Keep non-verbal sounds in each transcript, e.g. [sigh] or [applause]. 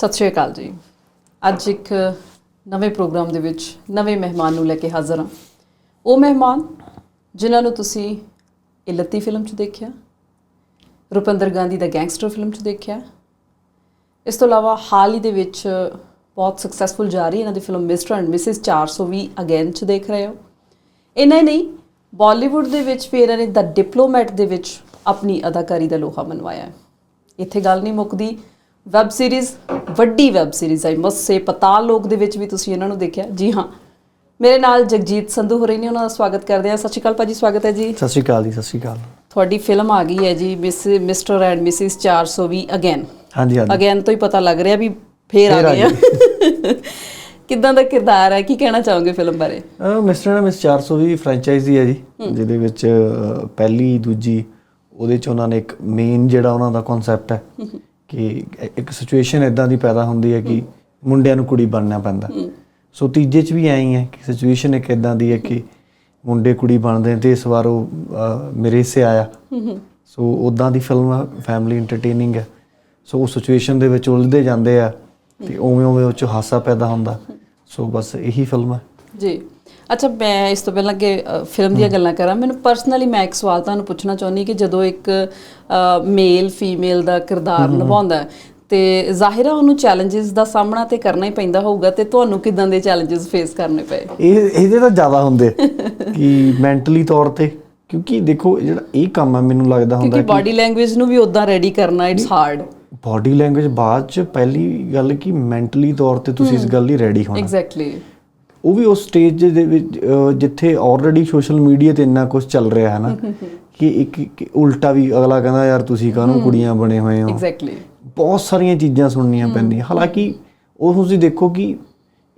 ਸਤਿ ਸ਼੍ਰੀ ਅਕਾਲ ਜੀ। ਅੱਜ ਇੱਕ ਨਵੇਂ ਪ੍ਰੋਗਰਾਮ ਦੇ ਵਿੱਚ ਨਵੇਂ ਮਹਿਮਾਨ ਨੂੰ ਲੈ ਕੇ ਹਾਜ਼ਰ ਹਾਂ। ਉਹ ਮਹਿਮਾਨ ਜਿਨ੍ਹਾਂ ਨੂੰ ਤੁਸੀਂ ਇਹ ਫਿਲਮ 'ਚ ਦੇਖਿਆ, ਰੁਪਿੰਦਰ ਗਾਂਧੀ ਦਾ ਗੈਂਗਸਟਰ ਫਿਲਮ 'ਚ ਦੇਖਿਆ। ਇਸ ਤੋਂ ਇਲਾਵਾ ਹਾਲ ਹੀ ਦੇ ਵਿੱਚ ਬਹੁਤ ਸਕਸੈਸਫੁਲ ਜਾ ਰਹੀ ਇਹਨਾਂ ਦੀ film Mr and Mrs 420 again 'ਚ ਦੇਖ ਰਹੇ ਹੋ। ਇਹਨਾਂ ਹੀ ਨਹੀਂ ਬਾਲੀਵੁੱਡ ਦੇ ਵਿੱਚ ਵੀ ਇਹਨਾਂ ਨੇ ਦ ਡਿਪਲੋਮੈਟ ਦੇ ਵਿੱਚ ਆਪਣੀ ਅਦਾਕਾਰੀ ਦਾ ਲੋਹਾ ਮਨਵਾਇਆ ਹੈ ਇੱਥੇ ਗੱਲ ਨਹੀਂ ਮੁੱਕਦੀ। ਵੈਬ ਸੀਰੀਜ਼ ਵੱਡੀ ਵੈਬ ਸੀਰੀਜ਼ ਆਈ। ਮਸਟ ਸੇ ਪਤਾਲ ਲੋਕ ਦੇ ਵਿੱਚ ਵੀ ਤੁਸੀਂ ਇਹਨਾਂ ਨੂੰ ਦੇਖਿਆ। ਜੀ ਹਾਂ। ਮੇਰੇ ਨਾਲ ਜਗਜੀਤ ਸੰਧੂ ਹੋ ਰਹੇ ਨੇ ਉਹਨਾਂ ਦਾ ਸਵਾਗਤ ਕਰਦੇ ਹਾਂ। ਸਤਿ ਸ਼੍ਰੀ ਅਕਾਲ ਭਾਜੀ ਸਵਾਗਤ ਹੈ ਜੀ। ਸਤਿ ਸ਼੍ਰੀ ਅਕਾਲ ਜੀ ਸਤਿ ਸ਼੍ਰੀ ਅਕਾਲ। ਤੁਹਾਡੀ ਫਿਲਮ ਆ ਗਈ ਹੈ ਜੀ miss mister and Mrs 420 again. ਹਾਂਜੀ ਹਾਂਜੀ। ਅਗੇਨ ਤੋਂ ਹੀ ਪਤਾ ਲੱਗ ਰਿਹਾ ਵੀ ਫੇਰ ਆ ਆ ਗਏ ਆ। [laughs] ਕਿੱਦਾਂ ਦਾ ਕਿਰਦਾਰ ਹੈ? ਕੀ ਕਹਿਣਾ ਚਾਹੋਗੇ ਫਿਲਮ ਬਾਰੇ? ਮਿਸਟਰ ਐਂਡ ਮਿਸ 420 ਫਰੈਂਚਾਈਜ਼ੀ ਹੈ ਜੀ ਜਿਹਦੇ ਵਿੱਚ ਪਹਿਲੀ ਦੂਜੀ ਉਹਦੇ ਚ ਉਹਨਾਂ ਨੇ ਇੱਕ ਮੇਨ ਜਿਹੜਾ ਉਹਨਾਂ ਦਾ ਕਨਸੈਪਟ ਹੈ। ਕਿ ਇੱਕ ਸਿਚੁਏਸ਼ਨ ਇਦਾਂ ਦੀ ਪੈਦਾ ਹੁੰਦੀ ਹੈ ਕਿ ਮੁੰਡਿਆਂ ਨੂੰ ਕੁੜੀ ਬਣਨਾ ਪੈਂਦਾ। ਸੋ ਤੀਜੇ ਚ ਵੀ ਐਂ ਹੀ ਹੈ ਕਿ ਸਿਚੁਏਸ਼ਨ ਇੱਕ ਇਦਾਂ ਦੀ ਹੈ ਕਿ ਮੁੰਡੇ ਕੁੜੀ ਬਣਦੇ ਤੇ ਇਸ ਵਾਰ ਉਹ ਮੇਰੇ ਹਿੱਸੇ ਆਇਆ। ਸੋ ਉਦਾਂ ਦੀ ਫਿਲਮ ਫੈਮਿਲੀ ਐਂਟਰਟੇਨਿੰਗ ਹੈ। ਸੋ ਉਹ ਸਿਚੁਏਸ਼ਨ ਦੇ ਵਿੱਚ ਉਲਝਦੇ ਜਾਂਦੇ ਆ ਤੇ ਉਵੇਂ ਉਵੇਂ ਉਹ ਚ ਹਾਸਾ ਪੈਦਾ ਹੁੰਦਾ। ਸੋ ਬਸ ਇਹੀ ਫਿਲਮ ਹੈ। ਜੀ। ਅੱਛਾ ਮੈਂ ਇਸ ਤੋਂ ਪਹਿਲਾਂ ਕਿ ਫਿਲਮ ਦੀਆਂ ਗੱਲਾਂ ਕਰਾਂ। ਮੈਨੂੰ ਪਰਸਨਲੀ ਮੈਂ ਇੱਕ ਸਵਾਲ ਤੁਹਾਨੂੰ ਪੁੱਛਣਾ ਚਾਹੁੰਦੀ ਕਿ ਜਦੋਂ ਇੱਕ ਮੇਲ ਫੀਮੇਲ ਦਾ ਕਿਰਦਾਰ ਨਿਭਾਉਂਦਾ ਹੈ, ਤੇ ਜ਼ਾਹਿਰਾ ਉਹਨੂੰ ਚੈਲੰਜਸ ਦਾ ਸਾਹਮਣਾ ਤੇ ਕਰਨਾ ਹੀ ਪੈਂਦਾ ਹੋਊਗਾ ਤੇ ਤੁਹਾਨੂੰ ਕਿਦਾਂ ਦੇ ਚੈਲੰਜਸ ਫੇਸ ਕਰਨੇ ਪਏ? ਇਹ ਇਹਦੇ ਤਾਂ ਜ਼ਿਆਦਾ ਹੁੰਦੇ [laughs] ਕਿ ਮੈਂਟਲੀ ਤੌਰ ਤੇ ਕਿਉਂਕਿ ਦੇਖੋ ਜਿਹੜਾ ਇਹ ਕੰਮ ਆ ਮੈਨੂੰ ਲੱਗਦਾ ਹੁੰਦਾ ਕਿਉਂਕਿ ਬਾਡੀ ਲੈਂਗੁਏਜ ਨੂੰ ਵੀ ਉਦਾਂ ਰੈਡੀ ਕਰਨਾ ਇਟਸ ਹਾਰਡ ਬਾਡੀ ਲੈਂਗੁਏਜ ਬਾਅਦ ਚ ਪਹਿਲੀ ਗੱਲ ਕਿ ਮੈਂਟਲੀ ਤੌਰ ਤੇ ਤੁਸੀਂ ਇਸ ਗੱਲ ਲਈ ਰੈਡੀ ਹੋਣਾ। ਐਗਜ਼ੈਕਟਲੀ ਉਹ ਵੀ ਉਸ ਸਟੇਜ ਦੇ ਵਿੱਚ ਜਿੱਥੇ ਆਲਰੇਡੀ ਸੋਸ਼ਲ ਮੀਡੀਆ ਤੇ ਇੰਨਾ ਕੁਝ ਚੱਲ ਰਿਹਾ ਹੈ ਨਾ [laughs] ਕਿ ਇੱਕ ਇੱਕ ਉਲਟਾ ਵੀ ਅਗਲਾ ਕਹਿੰਦਾ ਯਾਰ ਤੁਸੀਂ ਕਾਹਨੂੰ ਕੁੜੀਆਂ ਬਣੇ ਹੋਏ ਹੋ? ਐਗਜ਼ੈਕਟਲੀ ਬਹੁਤ ਸਾਰੀਆਂ ਚੀਜ਼ਾਂ ਸੁਣਨੀਆਂ ਪੈਂਦੀਆਂ। ਹਾਲਾਂਕਿ ਉਹ ਤੁਸੀਂ ਦੇਖੋ ਕਿ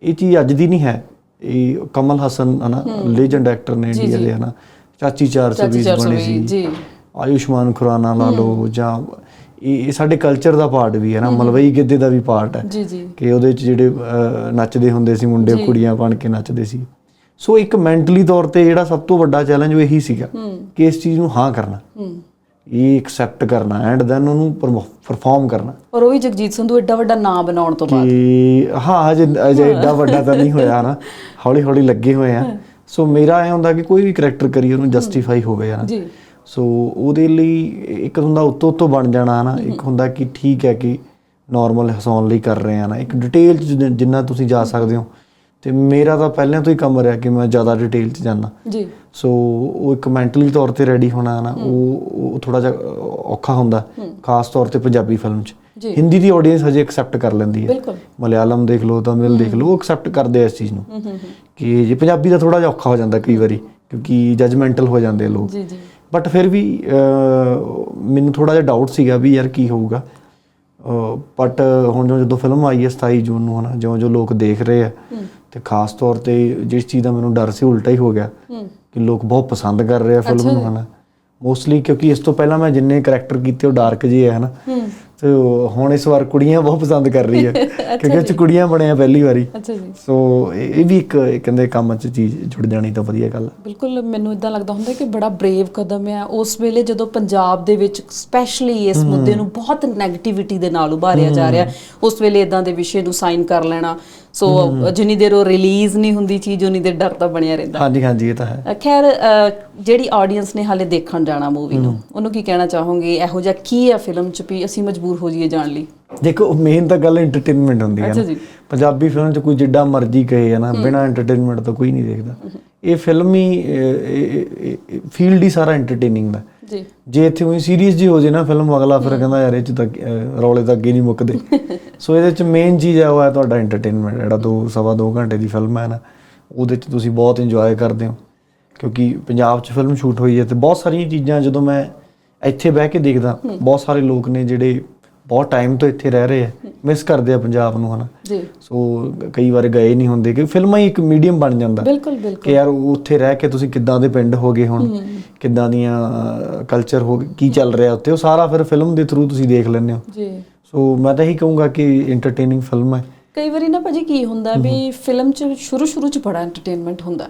ਇਹ ਚੀਜ਼ ਅੱਜ ਦੀ ਨਹੀਂ ਹੈ। ਇਹ ਕਮਲ ਹਸਨ ਹਨਾ ਲੈਜੈਂਡ ਐਕਟਰ ਨੇ ਇੰਡੀਆ ਦੇ ਹਨਾ ਚਾਚੀ 420 ਬਣੇ ਸੀ। ਜੀ। ਆਯੁਸ਼ਮਾਨ ਖੁਰਾਨਾ ਲਾ ਲਓ ਜਾਂ ਇਹ ਸਾਡੇ ਕਲਚਰ ਦਾ ਪਾਰਟ ਵੀ ਹੈ ਨਾ ਮਲਵਈ ਗਿੱਧੇ ਦਾ ਵੀ ਪਾਰਟ ਹੈ ਜੀ ਜੀ। ਕਿ ਉਹਦੇ ਚ ਜਿਹੜੇ ਨੱਚਦੇ ਹੁੰਦੇ ਸੀ ਮੁੰਡੇ ਕੁੜੀਆਂ ਬਣ ਕੇ ਨੱਚਦੇ ਸੀ। ਸੋ ਇੱਕ ਮੈਂਟਲੀ ਤੌਰ ਤੇ ਜਿਹੜਾ ਸਭ ਤੋਂ ਵੱਡਾ ਚੈਲੰਜ ਉਹ ਇਹੀ ਸੀਗਾ ਕਿ ਇਸ ਚੀਜ਼ ਨੂੰ ਹਾਂ ਕਰਨਾ। ਇਹ ਐਕਸੈਪਟ ਕਰਨਾ ਐਂਡ ਦੈਨ ਉਹਨੂੰ ਪਰਫਾਰਮ ਕਰਨਾ। ਔਰ ਉਹ ਵੀ ਜਗਜੀਤ ਸੰਧੂ ਐਡਾ ਵੱਡਾ ਨਾਮ ਬਣਾਉਣ ਤੋਂ ਬਾਅਦ। ਕਿ ਹਾਂ ਹਜੇ ਅਜੇ ਏਡਾ ਵੱਡਾ ਤਾਂ ਨਹੀਂ ਹੋਇਆ ਨਾ। ਹੌਲੀ ਹੌਲੀ ਲੱਗੇ ਹੋਏ ਆ। ਸੋ ਮੇਰਾ ਇਹ ਹੁੰਦਾ ਕਿ ਕੋਈ ਵੀ ਕੈਰੈਕਟਰ ਕਰੀ ਉਹਨੂੰ ਜਸਟੀਫਾਈ ਹੋਵੇ ਹਨਾ ਜੀ। ਸੋ ਉਹਦੇ ਲਈ ਇੱਕ ਹੁੰਦਾ ਉੱਤੋਂ ਉੱਤੋਂ ਬਣ ਜਾਣਾ ਨਾ ਇੱਕ ਹੁੰਦਾ ਕਿ ਠੀਕ ਹੈ ਕਿ ਨਾਰਮਲ ਹਸਾਉਣ ਲਈ ਕਰ ਰਹੇ ਆ ਨਾ ਇੱਕ ਡਿਟੇਲ ਚ ਜਿੰਨਾ- ਤੁਸੀਂ ਜਾ ਸਕਦੇ ਹੋ। ਤੇ ਮੇਰਾ ਤਾਂ ਪਹਿਲਾਂ ਤੋਂ ਹੀ ਕੰਮ ਰਿਹਾ ਕਿ ਮੈਂ ਜ਼ਿਆਦਾ ਡਿਟੇਲ ਚ ਜਾਣਾ ਜੀ। ਸੋ ਉਹ ਇੱਕ ਮੈਂਟਲੀ ਤੌਰ ਤੇ ਰੈਡੀ ਹੋਣਾ ਨਾ ਉਹ ਉਹ ਥੋੜਾ ਜਿਹਾ ਔਖਾ ਹੁੰਦਾ। ਖਾਸ ਤੌਰ ਤੇ ਪੰਜਾਬੀ ਫਿਲਮ ਚ। ਹਿੰਦੀ ਦੀ ਆਡੀਅנס ਹਜੇ ਐਕਸੈਪਟ ਕਰ ਲੈਂਦੀ ਹੈ। ਮਲਿਆਲਮ ਦੇਖ ਲਓ ਤਮਿਲ ਦੇਖ ਲਓ ਉਹ ਐਕਸੈਪਟ ਕਰਦੇ ਆ ਇਸ ਚੀਜ਼ ਨੂੰ। ਕਿ ਜੇ ਪੰਜਾਬੀ ਦਾ ਥੋੜਾ ਜਿਹਾ ਔਖਾ ਹੋ ਜਾਂਦਾ ਕਈ ਵਾਰੀ ਕਿਉਂਕਿ ਜਜਮੈਂਟਲ ਹੋ ਜਾਂਦੇ ਲੋਕ। ਜੀ ਜੀ। ਬਟ ਫਿਰ ਵੀ ਮੈਨੂੰ ਥੋੜਾ ਜਿਹਾ ਡਾਊਟ ਸੀਗਾ ਵੀ ਯਾਰ ਕੀ ਹੋਊਗਾ। ਬਟ ਹੁਣ ਜੋ ਜਦੋਂ ਫਿਲਮ ਆਈ ਹੈ 27 ਜੂਨ ਨੂੰ ਹਨਾ ਜਿਉਂ ਜੋ ਲੋਕ ਦੇਖ ਰਹੇ ਆ ਤੇ ਖਾਸ ਤੌਰ ਤੇ ਜਿਸ ਚੀਜ਼ ਦਾ ਮੈਨੂੰ ਡਰ ਸੀ ਉਲਟਾ ਹੀ ਹੋ ਗਿਆ। ਕਿ ਲੋਕ ਬਹੁਤ ਪਸੰਦ ਕਰ ਰਹੇ ਆ ਫਿਲਮ ਨੂੰ ਹਨਾ। ਮੋਸਟਲੀ ਕਿਉਂਕਿ ਇਸ ਤੋਂ ਪਹਿਲਾਂ ਮੈਂ ਜਿੰਨੇ ਕੈਰੈਕਟਰ ਕੀਤੇ ਉਹ ਡਾਰਕ ਜਿਹੇ ਆ ਹਨਾ। ਤੇ ਉਹ ਹੁਣ ਇਸ ਵਾਰ ਕੁੜੀਆਂ ਬਹੁਤ ਪਸੰਦ ਕਰ ਰਹੀ ਹੈ ਕਿਉਂਕਿ ਚ ਕੁੜੀਆਂ ਬਣਿਆ ਪਹਿਲੀ ਵਾਰੀ। ਅੱਛਾ ਜੀ। ਸੋ ਇਹ ਵੀ ਇੱਕ ਕਹਿੰਦੇ ਕੰਮ 'ਚ ਚੀਜ਼ ਜੁੜ ਜਾਣੀ ਤਾਂ ਵਧੀਆ ਗੱਲ। ਬਿਲਕੁਲ ਮੈਨੂੰ ਇਦਾਂ ਲੱਗਦਾ ਹੁੰਦਾ ਕਿ ਬੜਾ ਬਰੇਵ ਕਦਮ ਹੈ ਉਸ ਵੇਲੇ ਜਦੋਂ ਪੰਜਾਬ ਦੇ ਵਿੱਚ ਸਪੈਸ਼ਲੀ ਇਸ ਮੁੱਦੇ ਨੂੰ ਬਹੁਤ 네ਗੇਟਿਵਿਟੀ ਦੇ ਨਾਲ ਉਭਾਰਿਆ ਜਾ ਰਿਹਾ ਉਸ ਵੇਲੇ ਇਦਾਂ ਦੇ ਵਿਸ਼ੇ ਨੂੰ ਸਾਈਨ ਕਰ ਲੈਣਾ। ਸੋ ਜਿੰਨੀ ਦੇਰ ਉਹ ਰਿਲੀਜ਼ ਨਹੀਂ ਹੁੰਦੀ ਚੀਜ਼ ਉਨੀ ਦੇਰ ਡਰ ਤਾਂ ਬਣਿਆ ਰਹਿੰਦਾ। ਹਾਂਜੀ ਹਾਂਜੀ ਇਹ ਤਾਂ ਹੈ। ਖੈਰ ਜਿਹੜੀ ਆਡੀਅנס ਨੇ ਹਾਲੇ ਦੇਖਣ ਜਾਣਾ ਮੂਵੀ ਨੂੰ ਉਹਨੂੰ ਕੀ ਕਹਿਣਾ ਚਾਹੋਗੇ? ਇਹੋ ਜਿਹਾ ਕੀ ਹੈ ਫਿਲਮ ਚ ਵੀ ਅਸੀਂ ਮਜਬੂਰ ਹੋ ਜਾਈਏ ਜਾਣ ਲਈ? ਦੇਖੋ ਮੇਨ ਤਾਂ ਗੱਲ ਐਂਟਰਟੇਨਮੈਂਟ ਹੁੰਦੀ ਹੈ ਅੱਛਾ ਨਾ। ਜੀ। ਪੰਜਾਬੀ ਫਿਲਮ 'ਚ ਕੋਈ ਜਿੱਡਾ ਮਰਜ਼ੀ ਕਹੇ ਹੈ ਨਾ ਬਿਨਾ ਐਂਟਰਟੇਨਮੈਂਟ ਤੋਂ ਕੋਈ ਨਹੀਂ ਦੇਖਦਾ। ਇਹ ਫਿਲਮ ਹੀ ਫੀਲਡ ਹੀ ਸਾਰਾ ਐਂਟਰਟੇਨਿੰਗ ਦਾ। ਜੀ। ਜੇ ਇੱਥੇ ਕੋਈ ਸੀਰੀਅਸ ਜੀ ਹੋ ਜੇ ਨਾ ਫਿਲਮ ਅਗਲਾ ਫਿਰ ਕਹਿੰਦਾ ਯਾਰ ਇਹ 'ਚ ਤਾਂ ਅਹ, ਰੌਲੇ ਤਾਂ ਅੱਗੇ ਨਹੀਂ ਮੁੱਕਦੇ। [laughs] ਸੋ ਇਹਦੇ 'ਚ ਮੇਨ ਚੀਜ਼ ਹੈ ਉਹ ਹੈ ਤੁਹਾਡਾ ਐਂਟਰਟੇਨਮੈਂਟ ਜਿਹੜਾ 2 ਸਵਾ 2 ਘੰਟੇ ਦੀ ਫਿਲਮ ਹੈ ਨਾ ਉਹਦੇ 'ਚ ਤੁਸੀਂ ਬਹੁਤ ਇੰਜੋਏ ਕਰਦੇ ਹੋ। ਕਿਉਂਕਿ ਪੰਜਾਬ 'ਚ ਫਿਲਮ ਸ਼ੂਟ ਹੋਈ ਹੈ ਤੇ ਬਹੁਤ ਸਾਰੀਆਂ ਚੀਜ਼ਾਂ ਜਦੋਂ ਮੈਂ ਇੱਥੇ ਬਹਿ ਕੇ ਦੇਖਦਾ ਬਹੁਤ ਸਾਰੇ ਲੋਕ ਨੇ ਜਿਹੜੇ ਬਹੁਤ ਟਾਈਮ ਤੋਂ ਇੱਥੇ ਰਹਿ ਰਹੇ ਆ। ਮਿਸ ਕਰਦੇ ਆ ਪੰਜਾਬ ਨੂੰ ਹਨਾ? ਜੀ। ਸੋ ਕਈ ਵਾਰ ਗਏ ਨਹੀਂ ਹੁੰਦੇ ਕਿ ਫਿਲਮਾਂ ਹੀ ਇੱਕ ਮੀਡੀਅਮ ਬਣ ਜਾਂਦਾ। ਬਿਲਕੁਲ ਬਿਲਕੁਲ। ਕਿ ਯਾਰ ਉਹ ਉੱਥੇ ਰਹਿ ਕੇ ਤੁਸੀਂ ਕਿੱਦਾਂ ਦੇ ਪਿੰਡ ਹੋਗੇ ਹੁਣ? ਕਿੱਦਾਂ ਦੀਆਂ ਕਲਚਰ ਹੋ ਕੀ ਚੱਲ ਰਿਹਾ ਉੱਥੇ? ਉਹ ਸਾਰਾ ਫਿਰ ਫਿਲਮ ਦੇ ਥਰੂ ਤੁਸੀਂ ਦੇਖ ਲੈਂਦੇ ਹੋ। ਜੀ। ਸੋ ਮੈਂ ਤਾਂ ਇਹੀ ਕਹੂੰਗਾ ਕਿ ਐਂਟਰਟੇਨਿੰਗ ਫਿਲਮ ਹੈ। ਕਈ ਵਾਰੀ ਨਾ ਭਾਜੀ ਕੀ ਹੁੰਦਾ ਵੀ ਫਿਲਮ ਚ ਸ਼ੁਰੂ ਸ਼ੁਰੂ ਚ ਬੜਾ ਐਂਟਰਟੇਨਮੈਂਟ ਹੁੰਦਾ।